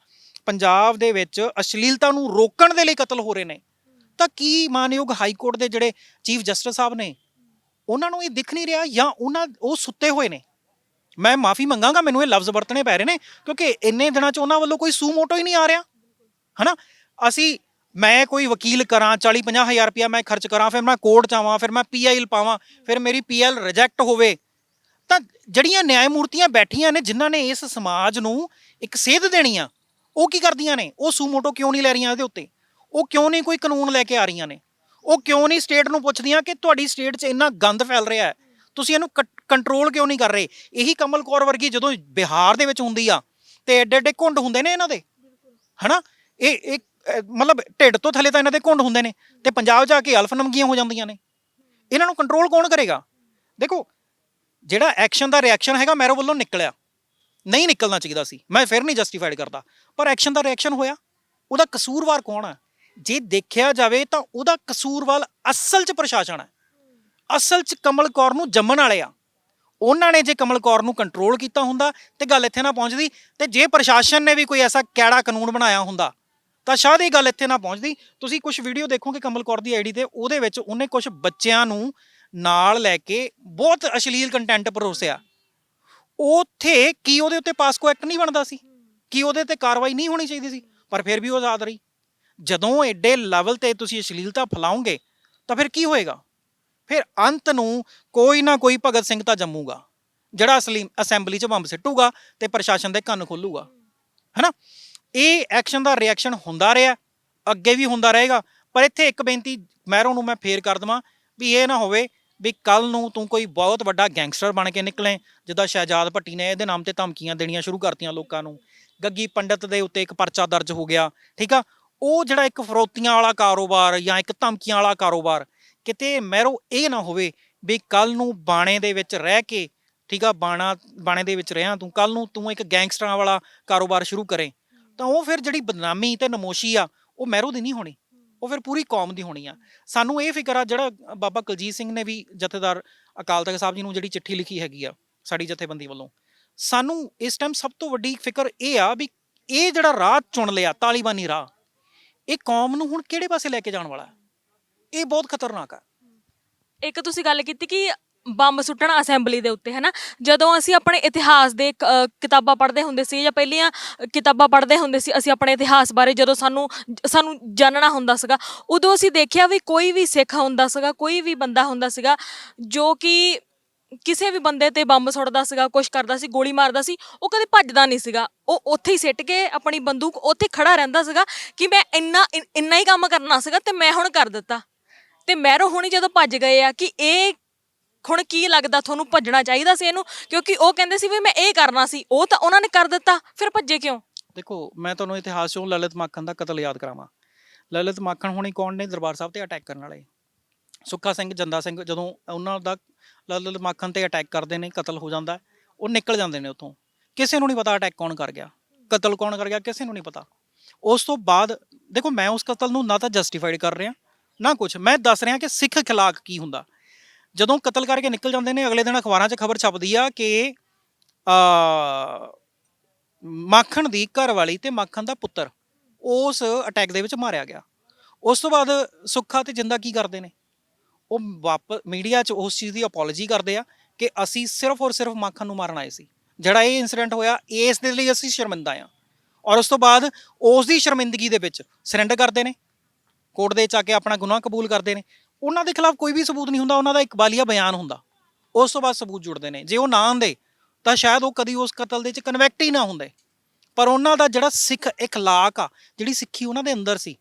ਪੰਜਾਬ ਦੇ ਵਿੱਚ ਅਸ਼ਲੀਲਤਾ ਨੂੰ ਰੋਕਣ ਦੇ ਲਈ ਕਤਲ ਹੋ ਰਹੇ ਨੇ। ਤਾਂ ਕੀ ਮਾਨਯੋਗ ਹਾਈ ਕੋਰਟ ਦੇ ਜਿਹੜੇ ਚੀਫ ਜਸਟਿਸ ਸਾਹਿਬ ਨੇ, ਉਹਨਾਂ ਨੂੰ ਇਹ ਦਿਖ ਨਹੀਂ ਰਿਹਾ ਜਾਂ ਉਹਨਾਂ, ਉਹ ਸੁੱਤੇ ਹੋਏ ਨੇ? ਮੈਂ ਮਾਫੀ ਮੰਗਾਂਗਾ, ਮੈਨੂੰ ਇਹ ਲਫ਼ਜ਼ ਵਰਤਣੇ ਪੈ ਰਹੇ ਨੇ, ਕਿਉਂਕਿ ਇੰਨੇ ਦਿਨਾਂ ਚ ਉਹਨਾਂ ਵੱਲੋਂ ਕੋਈ ਸੂ ਮੋਟੋ ਹੀ ਨਹੀਂ ਆ ਰਿਹਾ। ਹਨਾ? ਅਸੀਂ, ਮੈਂ ਕੋਈ ਵਕੀਲ ਕਰਾਂ 40 50 ਹਜ਼ਾਰ ਰੁਪਇਆ ਮੈਂ ਖਰਚ ਕਰਾਂ, ਫਿਰ ਮੈਂ ਕੋਰਟ ਜਾਵਾਂ ਫਿਰ ਮੈਂ ਪੀਆਈਐਲ ਪਾਵਾਂ, ਫਿਰ ਮੇਰੀ ਪੀਐਲ ਰਿਜੈਕਟ ਹੋਵੇ ਤਾਂ ਜਿਹੜੀਆਂ ਨਿਆਇਮੂਰਤੀਆਂ ਬੈਠੀਆਂ ਨੇ, ਜਿਨ੍ਹਾਂ ਨੇ ਇਸ ਸਮਾਜ ਨੂੰ ਇੱਕ ਸੇਧ ਦੇਣੀ ਆ ਉਹ ਕੀ ਕਰਦੀਆਂ ਨੇ? ਉਹ ਸੂਮੋਟੋ ਕਿਉਂ ਨਹੀਂ ਲੈ ਰਹੀਆਂ ਇਹਦੇ ਉੱਤੇ? ਉਹ ਕਿਉਂ ਨਹੀਂ ਕੋਈ ਕਾਨੂੰਨ ਲੈ ਕੇ ਆ ਰਹੀਆਂ ਨੇ? ਉਹ ਕਿਉਂ ਨਹੀਂ ਸਟੇਟ ਨੂੰ ਪੁੱਛਦੀਆਂ ਕਿ ਤੁਹਾਡੀ ਸਟੇਟ 'ਚ ਇੰਨਾ ਗੰਦ ਫੈਲ ਰਿਹਾ ਹੈ? ਤੁਸੀਂ ਇਹਨੂੰ ਕੰਟਰੋਲ ਕਿਉਂ ਨਹੀਂ ਕਰ ਰਹੇ? ਇਹੀ ਕਮਲ ਕੌਰ ਵਰਗੀ ਜਦੋਂ ਬਿਹਾਰ ਦੇ ਵਿੱਚ ਹੁੰਦੀ ਆ, ਤੇ ਐਡੇ ਐਡੇ ਘੁੰਡ ਹੁੰਦੇ ਨੇ ਇਹਨਾਂ ਦੇ? ਹਨਾ? ਇਹ ਇਹ ਮਤਲਬ ਢਿੱਡ ਤੋਂ ਥੱਲੇ ਤਾਂ ਇਹਨਾਂ ਦੇ ਘੁੰਡ ਹੁੰਦੇ ਨੇ, ਤੇ ਪੰਜਾਬ ਜਾ ਕੇ ਅਲਫ ਨਮਗੀਆਂ ਹੋ ਜਾਂਦੀਆਂ ਨੇ। ਇਹਨਾਂ ਨੂੰ ਕੰਟਰੋਲ ਕੌਣ ਕਰੇਗਾ? ਦੇਖੋ ਜਿਹੜਾ ਐਕਸ਼ਨ ਦਾ ਰਿਐਕਸ਼ਨ ਹੈਗਾ ਮੇਰੇ ਵੱਲੋਂ ਨਿਕਲਿਆ। ਨਹੀਂ ਨਿਕਲਣਾ ਚਾਹੀਦਾ ਸੀ। ਮੈਂ ਫਿਰ ਨਹੀਂ ਜਸਟੀਫਾਈਡ ਕਰਦਾ। ਪਰ ਐਕਸ਼ਨ ਦਾ ਰਿਐਕਸ਼ਨ ਹੋਇਆ। ਉਹਦਾ ਕਸੂਰਵਾਰ ਕੌਣ ਆ? ਜੇ ਦੇਖਿਆ ਜਾਵੇ ਤਾਂ ਉਹਦਾ ਕਸੂਰਵਾਰ ਅਸਲ 'ਚ ਪ੍ਰਸ਼ਾਸਨ ਹੈ ਅਸਲ 'ਚ ਕਮਲ ਕੌਰ ਨੂੰ ਜੰਮਣ ਵਾਲੇ ਆ। ਉਹਨਾਂ ਨੇ ਜੇ ਕਮਲ ਕੌਰ ਨੂੰ ਕੰਟਰੋਲ ਕੀਤਾ ਹੁੰਦਾ ਤੇ ਗੱਲ ਇੱਥੇ ਨਾ ਪਹੁੰਚਦੀ ਤੇ ਜੇ ਪ੍ਰਸ਼ਾਸਨ ਨੇ ਵੀ ਕੋਈ ਐਸਾ ਕੈੜਾ ਕਾਨੂੰਨ ਬਣਾਇਆ ਹੁੰਦਾ ਤਾਂ ਸ਼ਾਇਦ ਇਹ ਗੱਲ ਇੱਥੇ ਨਾ ਪਹੁੰਚਦੀ। ਤੁਸੀਂ ਕੁਝ ਵੀਡੀਓ ਦੇਖੋਗੇ ਕਮਲ ਕੌਰ ਦੀ ਆਈਡੀ ਤੇ, ਉਹਦੇ ਵਿੱਚ ਉਹਨੇ ਕੁਝ ਬੱਚਿਆਂ ਨੂੰ ਨਾਲ ਲੈ ਕੇ ਬਹੁਤ ਅਸ਼ਲੀਲ ਕੰਟੈਂਟ ਪਰੋਸਿਆ ਉੱਥੇ ਕੀ ਉਹਦੇ ਉੱਤੇ ਪਾਸਕੋ ਐਕਟ ਨਹੀਂ ਬਣਦਾ ਸੀ? ਕੀ ਉਹਦੇ ਤੇ ਕਾਰਵਾਈ ਨਹੀਂ ਹੋਣੀ ਚਾਹੀਦੀ ਸੀ? ਪਰ ਫਿਰ ਵੀ ਉਹ ਆਜ਼ਾਦ ਰਹੀ। ਜਦੋਂ ਐਡੇ ਲੈਵਲ ਤੇ ਤੁਸੀਂ ਅਸ਼ਲੀਲਤਾ ਫੈਲਾਓਗੇ, ਤਾਂ ਫਿਰ ਕੀ ਹੋਏਗਾ? ਫਿਰ ਅੰਤ ਨੂੰ ਕੋਈ ਨਾ ਕੋਈ ਭਗਤ ਸਿੰਘ ਤਾਂ ਜੰਮੂਗਾ, ਜਿਹੜਾ ਅਸਲੀ ਅਸੈਂਬਲੀ 'ਚ ਬੰਬ ਸਿੱਟੂਗਾ ਤੇ ਪ੍ਰਸ਼ਾਸਨ ਦੇ ਕੰਨ ਖੋਲੂਗਾ। ਹੈਨਾ? ਇਹ ਐਕਸ਼ਨ ਦਾ ਰਿਐਕਸ਼ਨ ਹੁੰਦਾ ਰਿਹਾ, ਅੱਗੇ ਵੀ ਹੁੰਦਾ ਰਹੇਗਾ, ਪਰ ਇੱਥੇ ਇੱਕ ਬੇਨਤੀ ਮਹਿਰੋਂ ਨੂੰ ਮੈਂ ਫੇਰ ਕਰ ਦਵਾਂ ਵੀ ਇਹ ਨਾ ਹੋਵੇ ਵੀ ਕੱਲ ਨੂੰ ਤੂੰ ਕੋਈ ਬਹੁਤ ਵੱਡਾ ਗੈਂਗਸਟਰ ਬਣ ਕੇ ਨਿਕਲੇ, ਜਿੱਦਾਂ ਸ਼ਹਿਜਾਦ ਭੱਟੀ ਨੇ ਇਹਦੇ ਨਾਮ ਤੇ ਧਮਕੀਆਂ ਦੇਣੀਆਂ ਸ਼ੁਰੂ ਕਰਤੀਆਂ ਲੋਕਾਂ ਨੂੰ। ਗੱਗੀ ਪੰਡਤ ਦੇ ਉੱਤੇ ਇੱਕ ਪਰਚਾ ਦਰਜ ਹੋ ਗਿਆ, ਠੀਕ ਆ? ਉਹ ਜਿਹੜਾ ਇੱਕ ਫਰੋਤੀਆਂ ਵਾਲਾ ਕਾਰੋਬਾਰ ਜਾਂ ਇੱਕ ਧਮਕੀਆਂ ਵਾਲਾ ਕਾਰੋਬਾਰ, ਕਿਤੇ ਮਹਿਰੋ ਇਹ ਨਾ ਹੋਵੇ ਵੀ ਕੱਲ ਨੂੰ ਬਾਣੇ ਦੇ ਵਿੱਚ ਰਹਿ ਕੇ, ਠੀਕ ਆ, ਬਾਣਾ, ਬਾਣੇ ਦੇ ਵਿੱਚ ਰਿਹਾ ਤੂੰ ਕੱਲ ਨੂੰ ਤੂੰ ਇੱਕ ਗੈਂਗਸਟਰਾਂ ਵਾਲਾ ਕਾਰੋਬਾਰ ਸ਼ੁਰੂ ਕਰੇ, ਤਾਂ ਉਹ ਫਿਰ ਜਿਹੜੀ ਬਦਨਾਮੀ ਤੇ ਨਮੋਸ਼ੀ ਆ, ਉਹ ਮਹਿਰੋ ਦੀ ਨਹੀਂ ਹੋਣੀ। ਉਹ ਫਿਰ ਪੂਰੀ ਕੌਮ ਦੀ ਹੋਣੀ ਆ। ਸਾਨੂੰ ਇਹ ਫਿਕਰ ਆ, ਜਿਹੜਾ ਬਾਬਾ ਕੁਲਜੀਤ ਸਿੰਘ ਨੇ ਵੀ ਜਥੇਦਾਰ ਅਕਾਲ ਤਖਤ ਸਾਹਿਬ ਜੀ ਨੂੰ ਜਿਹੜੀ ਚਿੱਠੀ ਲਿਖੀ ਹੈਗੀ ਆ, ਸਾਡੀ ਜਥੇਬੰਦੀ ਵੱਲੋਂ। ਸਾਨੂੰ ਇਸ ਟਾਈਮ ਸਭ ਤੋਂ ਵੱਡੀ ਫਿਕਰ ਇਹ ਆ ਵੀ ਇਹ ਜਿਹੜਾ ਰਾਹ ਚੁਣ ਲਿਆ, ਤਾਲਿਬਾਨੀ ਰਾਹ, ਇਹ ਕੌਮ ਨੂੰ ਹੁਣ ਕਿਹੜੇ ਪਾਸੇ ਲੈ ਕੇ ਜਾਣ ਵਾਲਾ? ਇਹ ਬਹੁਤ ਖਤਰਨਾਕ ਆ। ਇੱਕ ਤੁਸੀਂ ਗੱਲ ਕੀਤੀ ਕਿ ਬੰਬ ਸੁੱਟਣਾ ਅਸੈਂਬਲੀ ਦੇ ਉੱਤੇ ਹੈਨਾ? ਜਦੋਂ ਅਸੀਂ ਆਪਣੇ ਇਤਿਹਾਸ ਦੇ ਕ- ਅ, ਕਿਤਾਬਾਂ ਪੜ੍ਹਦੇ ਹੁੰਦੇ ਸੀ ਜਾਂ ਪਹਿਲੀਆਂ ਕਿਤਾਬਾਂ ਪੜ੍ਹਦੇ ਹੁੰਦੇ ਸੀ ਅਸੀਂ ਆਪਣੇ ਇਤਿਹਾਸ ਬਾਰੇ ਜਦੋਂ ਸਾਨੂੰ ਸਾਨੂੰ ਜਾਣਨਾ ਹੁੰਦਾ ਸੀਗਾ ਉਦੋਂ ਅਸੀਂ ਦੇਖਿਆ ਵੀ ਕੋਈ ਵੀ ਸਿੱਖ ਹੁੰਦਾ ਸੀਗਾ ਕੋਈ ਵੀ ਬੰਦਾ ਹੁੰਦਾ ਸੀਗਾ ਜੋ ਕਿ ਕਿਸੇ ਵੀ ਬੰਦੇ ਤੇ ਬੰਬ ਸੁੱਟਦਾ ਸੀਗਾ ਕੁਛ ਕਰਦਾ ਸੀ ਗੋਲੀ ਮਾਰਦਾ ਸੀ ਉਹ ਕਦੇ ਭੱਜਦਾ ਨਹੀਂ ਸੀਗਾ। ਉਹ ਉੱਥੇ ਹੀ ਸਿੱਟ ਕੇ ਆਪਣੀ ਬੰਦੂਕ ਉੱਥੇ ਖੜਾ ਰਹਿੰਦਾ ਸੀਗਾ ਕਿ ਮੈਂ ਇੰਨਾ ਇ- ਇੰਨਾ ਹੀ ਕੰਮ ਕਰਨਾ ਸੀਗਾ ਤੇ ਮੈਂ ਹੁਣ ਕਰ ਦਿੱਤਾ। ਤੇ ਮੈਰੋ ਹੁਣੀ ਜਦੋਂ ਭੱਜ ਗਏ ਆ ਕਿ ਇਹ ਹੁਣ ਕੀ ਲੱਗਦਾ ਤੁਹਾਨੂੰ ਭੱਜਣਾ ਚਾਹੀਦਾ ਸੀ ਇਹਨੂੰ? ਕਿਉਂਕਿ ਉਹ ਕਹਿੰਦੇ ਸੀ ਵੀ ਮੈਂ ਇਹ ਕਰਨਾ ਸੀ, ਉਹ ਤਾਂ ਉਹਨਾਂ ਨੇ ਕਰ ਦਿੱਤਾ, ਫਿਰ ਭੱਜੇ ਕਿਉਂ? ਦੇਖੋ, ਮੈਂ ਤੁਹਾਨੂੰ ਇਤਿਹਾਸ ਚੋਂ ਲਲਿਤ ਮਾਖਣ ਦਾ ਕਤਲ ਯਾਦ ਕਰਾਵਾਂ। ਲਲਿਤ ਮਾਖਣ ਹੁਣੀ ਕੌਣ ਨੇ? ਦਰਬਾਰ ਸਾਹਿਬ ਤੇ ਅਟੈਕ ਕਰਨ ਵਾਲੇ। ਸੁੱਖਾ ਸਿੰਘ, ਜੰਦਾ ਸਿੰਘ, ਜਦੋਂ ਉਹਨਾਂ ਦਾ ਲਲਿਤ ਮਾਖਣ ਤੇ ਅਟੈਕ ਕਰਦੇ ਨੇ, ਕਤਲ ਹੋ ਜਾਂਦਾ, ਉਹ ਨਿਕਲ ਜਾਂਦੇ ਨੇ ਉੱਥੋਂ। ਕਿਸੇ ਨੂੰ ਨਹੀਂ ਪਤਾ ਅਟੈਕ ਕੌਣ ਕਰ ਗਿਆ। ਕਤਲ ਕੌਣ ਕਰ ਗਿਆ, ਕਿਸੇ ਨੂੰ ਨਹੀਂ ਪਤਾ। ਉਸ ਤੋਂ ਬਾਅਦ, ਦੇਖੋ, ਮੈਂ ਉਸ ਕਤਲ ਨੂੰ ਨਾ ਤਾਂ ਜਸਟੀਫਾਈਡ ਕਰ ਰਿਹਾ, ਨਾ ਕੁਝ ਮੈਂ ਦੱਸ ਰਿਹਾ ਕਿ ਸਿੱਖ ਖਿਲਾਫ ਕੀ ਹੁੰਦਾ। ਜਦੋਂ ਕਤਲ ਕਰਕੇ ਨਿਕਲ ਜਾਂਦੇ ਨੇ, ਅਗਲੇ ਦਿਨ ਅਖਬਾਰਾਂ 'ਚ ਖਬਰ ਛਪਦੀ ਆ ਕਿ ਆ ਮਾਖਣ ਦੀ ਘਰਵਾਲੀ ਤੇ ਮਾਖਣ ਦਾ ਪੁੱਤਰ, ਉਸ ਅਟੈਕ ਦੇ ਵਿੱਚ ਮਾਰਿਆ ਗਿਆ। ਉਸ ਤੋਂ ਬਾਅਦ ਸੁੱਖਾ ਤੇ ਜਿੰਦਾ ਕੀ ਕਰਦੇ ਨੇ? ਉਹ ਵਾਪ, ਮੀਡੀਆ 'ਚ ਉਸ ਚੀਜ਼ ਦੀ ਅਪੋਲੋਜੀ ਕਰਦੇ ਆ ਕਿ ਅਸੀਂ ਸਿਰਫ ਔਰ ਸਿਰਫ ਮਾਖਣ ਨੂੰ ਮਾਰਨ ਆਏ ਸੀ। ਜਿਹੜਾ ਇਹ ਇਨਸੀਡੈਂਟ ਹੋਇਆ ਇਸ ਦੇ ਲਈ ਅਸੀਂ ਸ਼ਰਮਿੰਦਾ ਆ। ਔਰ ਉਸ ਤੋਂ ਬਾਅਦ ਉਸ ਦੀ ਸ਼ਰਮਿੰਦਗੀ ਦੇ ਵਿੱਚ ਸਰੈਂਡਰ ਕਰਦੇ ਨੇ। ਕੋਰਟ ਦੇ ਵਿੱਚ ਆ ਕੇ ਆਪਣਾ ਗੁਨਾਹ ਕਬੂਲ ਕਰਦੇ ਨੇ। ਉਹਨਾਂ ਦੇ ਖਿਲਾਫ ਕੋਈ ਵੀ ਸਬੂਤ ਨਹੀਂ ਹੁੰਦਾ ਉਹਨਾਂ ਦਾ ਇਕਬਾਲੀਆ ਬਿਆਨ ਹੁੰਦਾ ਉਸ ਤੋਂ ਬਾਅਦ ਸਬੂਤ ਜੁੜਦੇ ਨੇ ਜੇ ਉਹ ਨਾ ਆਂਦੇ ਤਾਂ ਸ਼ਾਇਦ ਉਹ ਕਦੀ ਉਸ ਕਤਲ ਦੇ ਵਿੱਚ ਕਨਵੈਕਟ ਹੀ ਨਾ ਹੁੰਦੇ ਪਰ ਉਹਨਾਂ ਦਾ ਜਿਹੜਾ ਸਿੱਖ اخلاق ਆ ਜਿਹੜੀ ਸਿੱਖੀ ਉਹਨਾਂ ਦੇ ਅੰਦਰ ਸੀ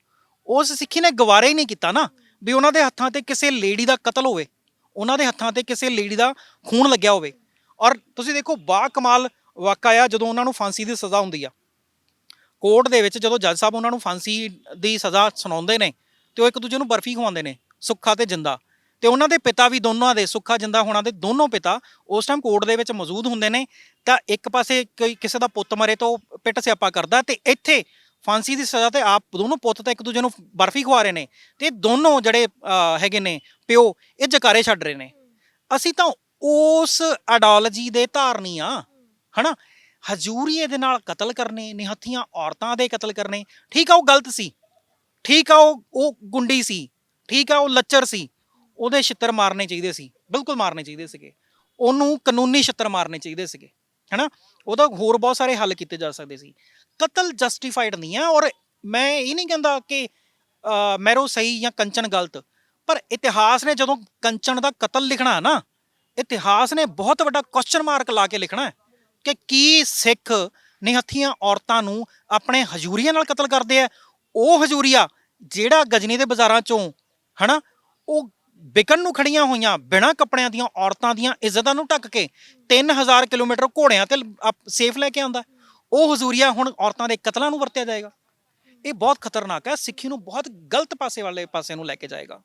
ਉਸ ਸਿੱਖੀ ਨੇ ਗਵਾਰਾ ਹੀ ਨਹੀਂ ਕੀਤਾ ਨਾ ਵੀ ਉਹਨਾਂ ਦੇ ਹੱਥਾਂ ਤੇ ਕਿਸੇ ਲੇਡੀ ਦਾ ਕਤਲ ਹੋਵੇ ਉਹਨਾਂ ਦੇ ਹੱਥਾਂ ਤੇ ਕਿਸੇ ਲੇਡੀ ਦਾ ਖੂਨ ਲੱਗਿਆ ਹੋਵੇ ਔਰ ਤੁਸੀਂ ਦੇਖੋ ਬਾ ਕਮਾਲ ਵਾਕਿਆ ਆ ਜਦੋਂ ਉਹਨਾਂ ਨੂੰ ਫਾਂਸੀ ਦੀ ਸਜ਼ਾ ਹੁੰਦੀ ਆ ਕੋਰਟ ਦੇ ਵਿੱਚ ਜਦੋਂ ਜੱਜ ਸਾਹਿਬ ਉਹਨਾਂ ਨੂੰ ਫਾਂਸੀ ਦੀ ਸਜ਼ਾ ਸੁਣਾਉਂਦੇ ਨੇ ਤੇ ਉਹ ਇੱਕ ਦੂਜੇ ਨੂੰ ਬਰਫੀ ਖਵਾਉਂਦੇ ਨੇ ਸੁੱਖਾ ਤੇ ਜਿੰਦਾ। ਤੇ ਉਹਨਾਂ ਦੇ ਪਿਤਾ ਵੀ ਦੋਨਾਂ ਦੇ, ਸੁੱਖਾ, ਜਿੰਦਾ ਹੋਣਾ ਦੇ ਦੋਨੋਂ ਪਿਤਾ ਉਸ ਟਾਈਮ ਕੋਰਟ ਦੇ ਵਿੱਚ ਮੌਜੂਦ ਹੁੰਦੇ ਨੇ। ਤਾਂ ਇੱਕ ਪਾਸੇ ਕੋਈ ਕਿਸੇ ਦਾ ਪੁੱਤ ਮਰੇ ਤਾਂ ਉਹ ਪਿੱਟ ਸਿਆਪਾ ਕਰਦਾ ਤੇ ਇੱਥੇ ਫਾਂਸੀ ਦੀ ਸਜ਼ਾ ਤੇ ਆਪ ਦੋਨੋਂ ਪੁੱਤ ਤਾਂ ਇੱਕ ਦੂਜੇ ਨੂੰ ਬਰਫੀ ਖਵਾ ਰਹੇ ਨੇ। ਤੇ ਦੋਨੋਂ ਜਿਹੜੇ ਹੈਗੇ ਨੇ ਪਿਓ ਇਹ ਜਕਾਰੇ ਛੱਡ ਰਹੇ ਨੇ। ਅਸੀਂ ਤਾਂ ਉਸ ਆਈਡੀਓਲੋਜੀ ਦੇ ਧਾਰਨੀ ਆ, ਹਨਾ? ਹਜ਼ੂਰੀਏ ਦੇ ਨਾਲ ਕਤਲ ਕਰਨੇ, ਨਿਹੱਥੀਆਂ ਔਰਤਾਂ ਦੇ ਕਤਲ ਕਰਨੇ। ਠੀਕ ਆ, ਉਹ ਗਲਤ ਸੀ। ਠੀਕ ਆ, ਉਹ ਉਹ ਗੁੰਡੀ ਸੀ। ਠੀਕ ਆ, ਉਹ ਲੱਚਰ ਸੀ, ਉਹਦੇ ਛਿੱਤਰ ਮਾਰਨੇ ਚਾਹੀਦੇ ਸੀ, ਬਿਲਕੁਲ ਮਾਰਨੇ ਚਾਹੀਦੇ ਸੀਗੇ। ਉਹਨੂੰ ਕਾਨੂੰਨੀ ਛਿੱਤਰ ਮਾਰਨੇ ਚਾਹੀਦੇ ਸੀਗੇ, ਹੈਨਾ? ਉਹਦਾ ਹੋਰ ਬਹੁਤ ਸਾਰੇ ਹੱਲ ਕੀਤੇ ਜਾ ਸਕਦੇ ਸੀ। ਕਤਲ ਜਸਟੀਫਾਈਡ ਨਹੀਂ ਆ, ਔਰ ਮੈਂ ਇਹ ਨਹੀਂ ਕਹਿੰਦਾ ਕਿ ਮੈਰੋ ਸਹੀ ਜਾਂ ਕੰਚਨ ਗਲਤ, ਪਰ ਇਤਿਹਾਸ ਨੇ ਜਦੋਂ ਕੰਚਨ ਦਾ ਕਤਲ ਲਿਖਣਾ ਹੈ ਨਾ, ਇਤਿਹਾਸ ਨੇ ਬਹੁਤ ਵੱਡਾ ਕੁਐਸਚਨ ਮਾਰਕ ਲਾ ਕੇ ਲਿਖਣਾ ਹੈ ਕਿ ਕੀ ਸਿੱਖ ਨਿਹੱਥੀਆਂ ਔਰਤਾਂ ਨੂੰ ਆਪਣੇ ਹਜ਼ੂਰੀਆਂ ਨਾਲ ਕਤਲ ਕਰਦੇ ਆ? ਉਹ ਹਜ਼ੂਰੀਆ ਜਿਹੜਾ ਗਜਨੀ ਦੇ ਬਾਜ਼ਾਰਾਂ ਚੋਂ ਹਨਾ? ਉਹ ਵਿਕਣ ਨੂੰ ਖੜੀਆਂ ਹੋਈਆਂ, ਬਿਨਾਂ ਕੱਪੜਿਆਂ ਦੀਆਂ, ਔਰਤਾਂ ਦੀਆਂ, ਇੱਜ਼ਤਾਂ ਨੂੰ ਢੱਕ ਕੇ 3000 ਕਿਲੋਮੀਟਰ ਘੋੜਿਆਂ ਤੇ ਸੇਫ ਲੈ ਕੇ ਆਉਂਦਾ। ਉਹ ਹਜ਼ੂਰੀਆ ਹੁਣ ਔਰਤਾਂ ਦੇ ਕਤਲਾਂ ਨੂੰ ਵਰਤਿਆ ਜਾਏਗਾ। ਇਹ ਬਹੁਤ ਖਤਰਨਾਕ ਹੈ, ਸਿੱਖੀ ਨੂੰ ਬਹੁਤ ਗਲਤ ਪਾਸੇ ਵਾਲੇ ਪਾਸੇ ਨੂੰ ਲੈ ਕੇ ਜਾਏਗਾ।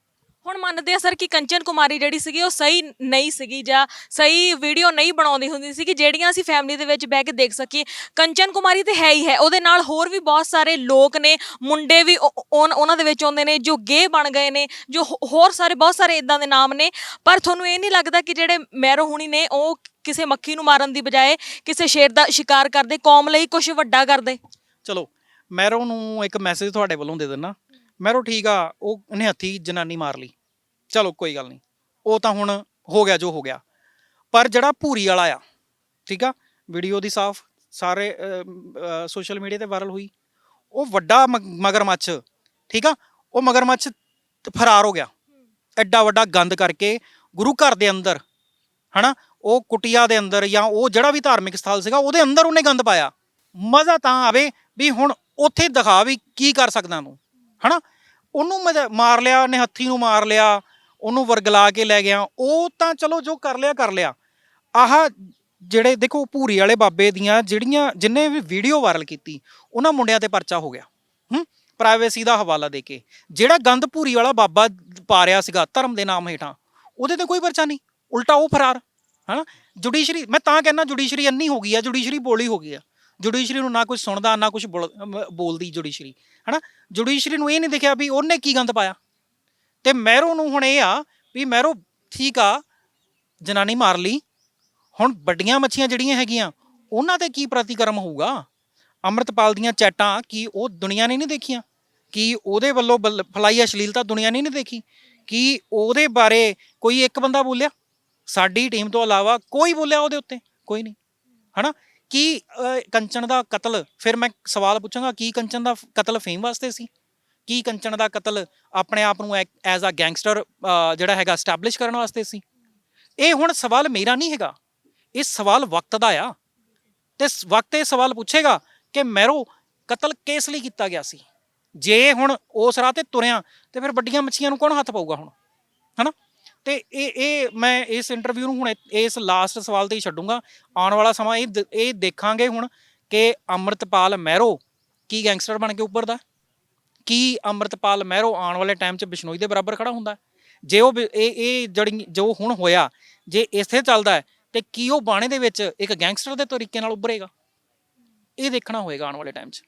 ਹੁਣ ਮੰਨਦੇ ਆ ਸਰ ਕਿ ਕੰਚਨ ਕੁਮਾਰੀ ਜਿਹੜੀ ਸੀਗੀ ਉਹ ਸਹੀ ਨਹੀਂ ਸੀਗੀ ਜਾਂ ਸਹੀ ਵੀਡੀਓ ਨਹੀਂ ਬਣਾਉਂਦੀ ਹੁੰਦੀ ਸੀ ਕਿ ਜਿਹੜੀਆਂ ਅਸੀਂ ਫੈਮਿਲੀ ਦੇ ਵਿੱਚ ਬਹਿ ਕੇ ਦੇਖ ਸਕੀਏ। ਕੰਚਨ ਕੁਮਾਰੀ ਤੇ ਹੈ ਹੀ ਹੈ। ਉਹਦੇ ਨਾਲ ਹੋਰ ਵੀ ਬਹੁਤ ਸਾਰੇ ਲੋਕ ਨੇ, ਮੁੰਡੇ ਵੀ ਉਹ- ਉਹ- ਉਹਨਾਂ ਦੇ ਵਿੱਚ ਆਉਂਦੇ ਨੇ, ਜੋ ਗੇ ਬਣ ਗਏ ਨੇ, ਜੋ ਹੋ- ਹੋਰ ਸਾਰੇ, ਬਹੁਤ ਸਾਰੇ ਇਦਾਂ ਦੇ ਨਾਮ ਨੇ। ਪਰ ਤੁਹਾਨੂੰ ਇਹ ਨਹੀਂ ਲੱਗਦਾ ਕਿ ਜਿਹੜੇ ਮੈਰੋ ਹੁਣੀ ਨੇ, ਉਹ ਕਿਸੇ ਮੱਖੀ ਨੂੰ ਮਾਰਨ ਦੀ ਬਜਾਏ ਕਿਸੇ ਸ਼ੇਰ ਦਾ ਸ਼ਿਕਾਰ ਕਰਦੇ, ਕੌਮ ਲਈ ਕੁਝ ਵੱਡਾ ਕਰਦੇ? ਚਲੋ, ਮੈਰੋ ਨੂੰ ਇੱਕ ਮੈਸੇਜ ਤੁਹਾਡੇ ਵੱਲੋਂ ਦੇ ਦਿੰਨਾ ਮੈਰੋ ਠੀਕ ਆ, ਉਹ ਉਹਨੇ ਹੱਥੀ ਜਨਾਨੀ ਮਾਰ ਲਈ। ਚਲੋ ਕੋਈ ਗੱਲ ਨਹੀਂ। ਉਹ ਤਾਂ ਹੁਣ ਹੋ ਗਿਆ ਜੋ ਹੋ ਗਿਆ। ਪਰ ਜਿਹੜਾ ਭੂਰੀ ਵਾਲਾ ਆ, ਠੀਕ ਆ? ਵੀਡੀਓ ਦੀ ਸਾਫ਼ ਸਾਰੇ ਸੋਸ਼ਲ ਮੀਡੀਆ ਤੇ ਵਾਇਰਲ ਹੋਈ। ਉਹ ਵੱਡਾ ਮ- ਮਗਰਮੱਛ, ਠੀਕ ਆ? ਉਹ ਮਗਰਮੱਛ ਫਰਾਰ ਹੋ ਗਿਆ। ਐਡਾ ਵੱਡਾ ਗੰਦ ਕਰਕੇ ਗੁਰੂ ਘਰ ਦੇ ਅੰਦਰ, ਹਨਾ? ਉਹ ਕੁਟਿਆ ਦੇ ਅੰਦਰ ਜਾਂ ਉਹ ਜਿਹੜਾ ਵੀ ਧਾਰਮਿਕ ਸਥਲ ਸੀਗਾ, ਉਹਦੇ ਅੰਦਰ ਉਹਨੇ ਗੰਦ ਪਾਇਆ। ਮਜ਼ਾ ਤਾਂ ਆਵੇ ਵੀ ਹੁਣ ਉੱਥੇ ਦਿਖਾ ਵੀ ਕੀ ਕਰ ਸਕਦਾ ਤੂੰ ਹਨਾ? ਉਹਨੂੰ ਮਜ਼ਾ- ਮਾਰ ਲਿਆ ਨੇ ਹੱਥੀ ਨੂੰ ਮਾਰ ਲਿਆ। ਉਹਨੂੰ ਵਰਗਲਾ ਕੇ ਲੈ ਗਿਆ। ਉਹ ਤਾਂ ਚਲੋ ਜੋ ਕਰ ਲਿਆ ਕਰ ਲਿਆ। ਆਹ ਜਿਹੜੇ ਦੇਖੋ ਭੂਰੀ ਵਾਲੇ ਬਾਬੇ ਦੀਆਂ ਜਿਹੜੀਆਂ ਜਿੰਨੇ ਵੀ ਵੀਡੀਓ ਵਾਇਰਲ ਕੀਤੀ, ਉਹਨਾਂ ਮੁੰਡਿਆਂ ਤੇ ਪਰਚਾ ਹੋ ਗਿਆ। ਹੂੰ? ਪ੍ਰਾਈਵੇਸੀ ਦਾ ਹਵਾਲਾ ਦੇ ਕੇ। ਜਿਹੜਾ ਗੰਦ ਭੂਰੀ ਵਾਲਾ ਬਾਬਾ ਪਾ ਰਿਹਾ ਸੀਗਾ ਧਰਮ ਦੇ ਨਾਮ ਹੇਠਾਂ, ਉਹਦੇ ਤੇ ਕੋਈ ਪਰਚਾ ਨਹੀਂ। ਉਲਟਾ ਉਹ ਫਰਾਰ, ਹਨਾ? ਜੁਡੀਸ਼ਰੀ, ਮੈਂ ਤਾਂ ਕਹਿੰਦਾ ਜੁਡੀਸ਼ਰੀ ਅੰਨੀ ਹੋ ਗਈ ਆ, ਜੁਡੀਸ਼ਰੀ ਬੋਲੀ ਹੋ ਗਈ ਆ। ਜੁਡੀਸ਼ਰੀ ਨੂੰ ਨਾ ਕੁਝ ਸੁਣਦਾ, ਨਾ ਕੁਝ ਬੋਲਦੀ ਜੁਡੀਸ਼ਰੀ, ਹਨਾ? ਜੁਡੀਸ਼ਰੀ ਨੂੰ ਇਹ ਨਹੀਂ ਦੇਖਿਆ ਵੀ ਉਹਨੇ ਕੀ ਗੰਦ ਪਾਇਆ। ਤੇ ਮਹਿਰੋ ਨੂੰ ਹੁਣ ਇਹ ਆ ਵੀ ਮਹਿਰੋ ਠੀਕ ਆ, ਜਨਾਨੀ ਮਾਰ ਲਈ। ਹੁਣ ਵੱਡੀਆਂ ਮੱਛੀਆਂ ਜਿਹੜੀਆਂ ਹੈਗੀਆਂ, ਉਹਨਾਂ ਤੇ ਕੀ ਪ੍ਰਤੀਕਰਮ ਹੋਊਗਾ? ਅੰਮ੍ਰਿਤਪਾਲ ਦੀਆਂ ਚੈਟਾਂ ਕੀ ਉਹ ਦੁਨੀਆ ਨੇ ਨਹੀਂ ਦੇਖੀਆਂ? ਕੀ ਉਹਦੇ ਵੱਲੋਂ ਬਲ- ਫਲਾਈ ਅਸ਼ਲੀਲਤਾ ਦੁਨੀਆ ਨੇ ਨਹੀਂ ਦੇਖੀ? ਕੀ ਉਹਦੇ ਬਾਰੇ ਕੋਈ ਇੱਕ ਬੰਦਾ ਬੋਲਿਆ? ਸਾਡੀ ਟੀਮ ਤੋਂ ਇਲਾਵਾ ਕੋਈ ਬੋਲਿਆ ਉਹਦੇ ਉੱਤੇ? ਕੋਈ ਨਹੀਂ। ਹਨਾ? ਕੀ ਕੰਚਨ ਦਾ ਕਤਲ, ਫਿਰ ਮੈਂ ਸਵਾਲ ਪੁੱਛਾਂਗਾ, ਕੀ ਕੰਚਨ ਦਾ ਕਤਲ ਫੇਮ ਵਾਸਤੇ ਸੀ? ਕੀ ਕੰਚਨ ਦਾ ਕਤਲ ਆਪਣੇ ਆਪ ਨੂੰ ਐਜ਼ ਅ ਗੈਂਗਸਟਰ ਜਿਹੜਾ ਹੈਗਾ ਸਟੈਬਲਿਸ਼ ਕਰਨ ਵਾਸਤੇ ਸੀ? ਇਹ ਹੁਣ ਸਵਾਲ ਮੇਰਾ ਨਹੀਂ ਹੈਗਾ। ਇਹ ਸਵਾਲ ਵਕਤ ਦਾ ਆ। ਤੇ ਵਕਤ ਇਹ ਸਵਾਲ ਪੁੱਛੇਗਾ ਕਿ ਮੈਰੋ ਕਤਲ ਕਿਸ ਲਈ ਕੀਤਾ ਗਿਆ ਸੀ? ਜੇ ਹੁਣ ਉਸ ਰਾਹ ਤੇ ਤੁਰਿਆ, ਤੇ ਫਿਰ ਵੱਡੀਆਂ ਮੱਛੀਆਂ ਨੂੰ ਕੌਣ ਹੱਥ ਪਾਊਗਾ ਹੁਣ? ਹਨਾ? ਤੇ ਇਹ ਇਹ ਮੈਂ ਇਸ ਇੰਟਰਵਿਊ ਨੂੰ ਹੁਣ ਇਸ ਲਾਸਟ ਸਵਾਲ ਤੇ ਹੀ ਛੱਡੂੰਗਾ। ਆਉਣ ਵਾਲਾ ਸਮਾਂ ਇਹ ਦ- ਇਹ ਦੇਖਾਂਗੇ ਹੁਣ ਕਿ ਅੰਮ੍ਰਿਤਪਾਲ ਮਹਿਰੋ ਕੀ ਗੈਂਗਸਟਰ ਬਣ ਕੇ ਉੱਭਰਦਾ। ਕੀ ਅੰਮ੍ਰਿਤਪਾਲ ਮਹਿਰੋ ਆਉਣ ਵਾਲੇ ਟਾਈਮ 'ਚ ਬਿਸ਼ਨੋਈ ਦੇ ਬਰਾਬਰ ਖੜਾ ਹੁੰਦਾ? ਜੇ ਉਹ ਬਿ- ਇਹ ਇਹ ਜਿਹੜੀ ਜੋ ਹੁਣ ਹੋਇਆ ਜੇ ਇਸੇ ਚੱਲਦਾ ਹੈ, ਤੇ ਕੀ ਉਹ ਬਾਣੇ ਦੇ ਵਿੱਚ ਇੱਕ ਗੈਂਗਸਟਰ ਦੇ ਤਰੀਕੇ ਨਾਲ ਉੱਭਰੇਗਾ? ਇਹ ਦੇਖਣਾ ਹੋਏਗਾ ਆਉਣ ਵਾਲੇ ਟਾਈਮ 'ਚ।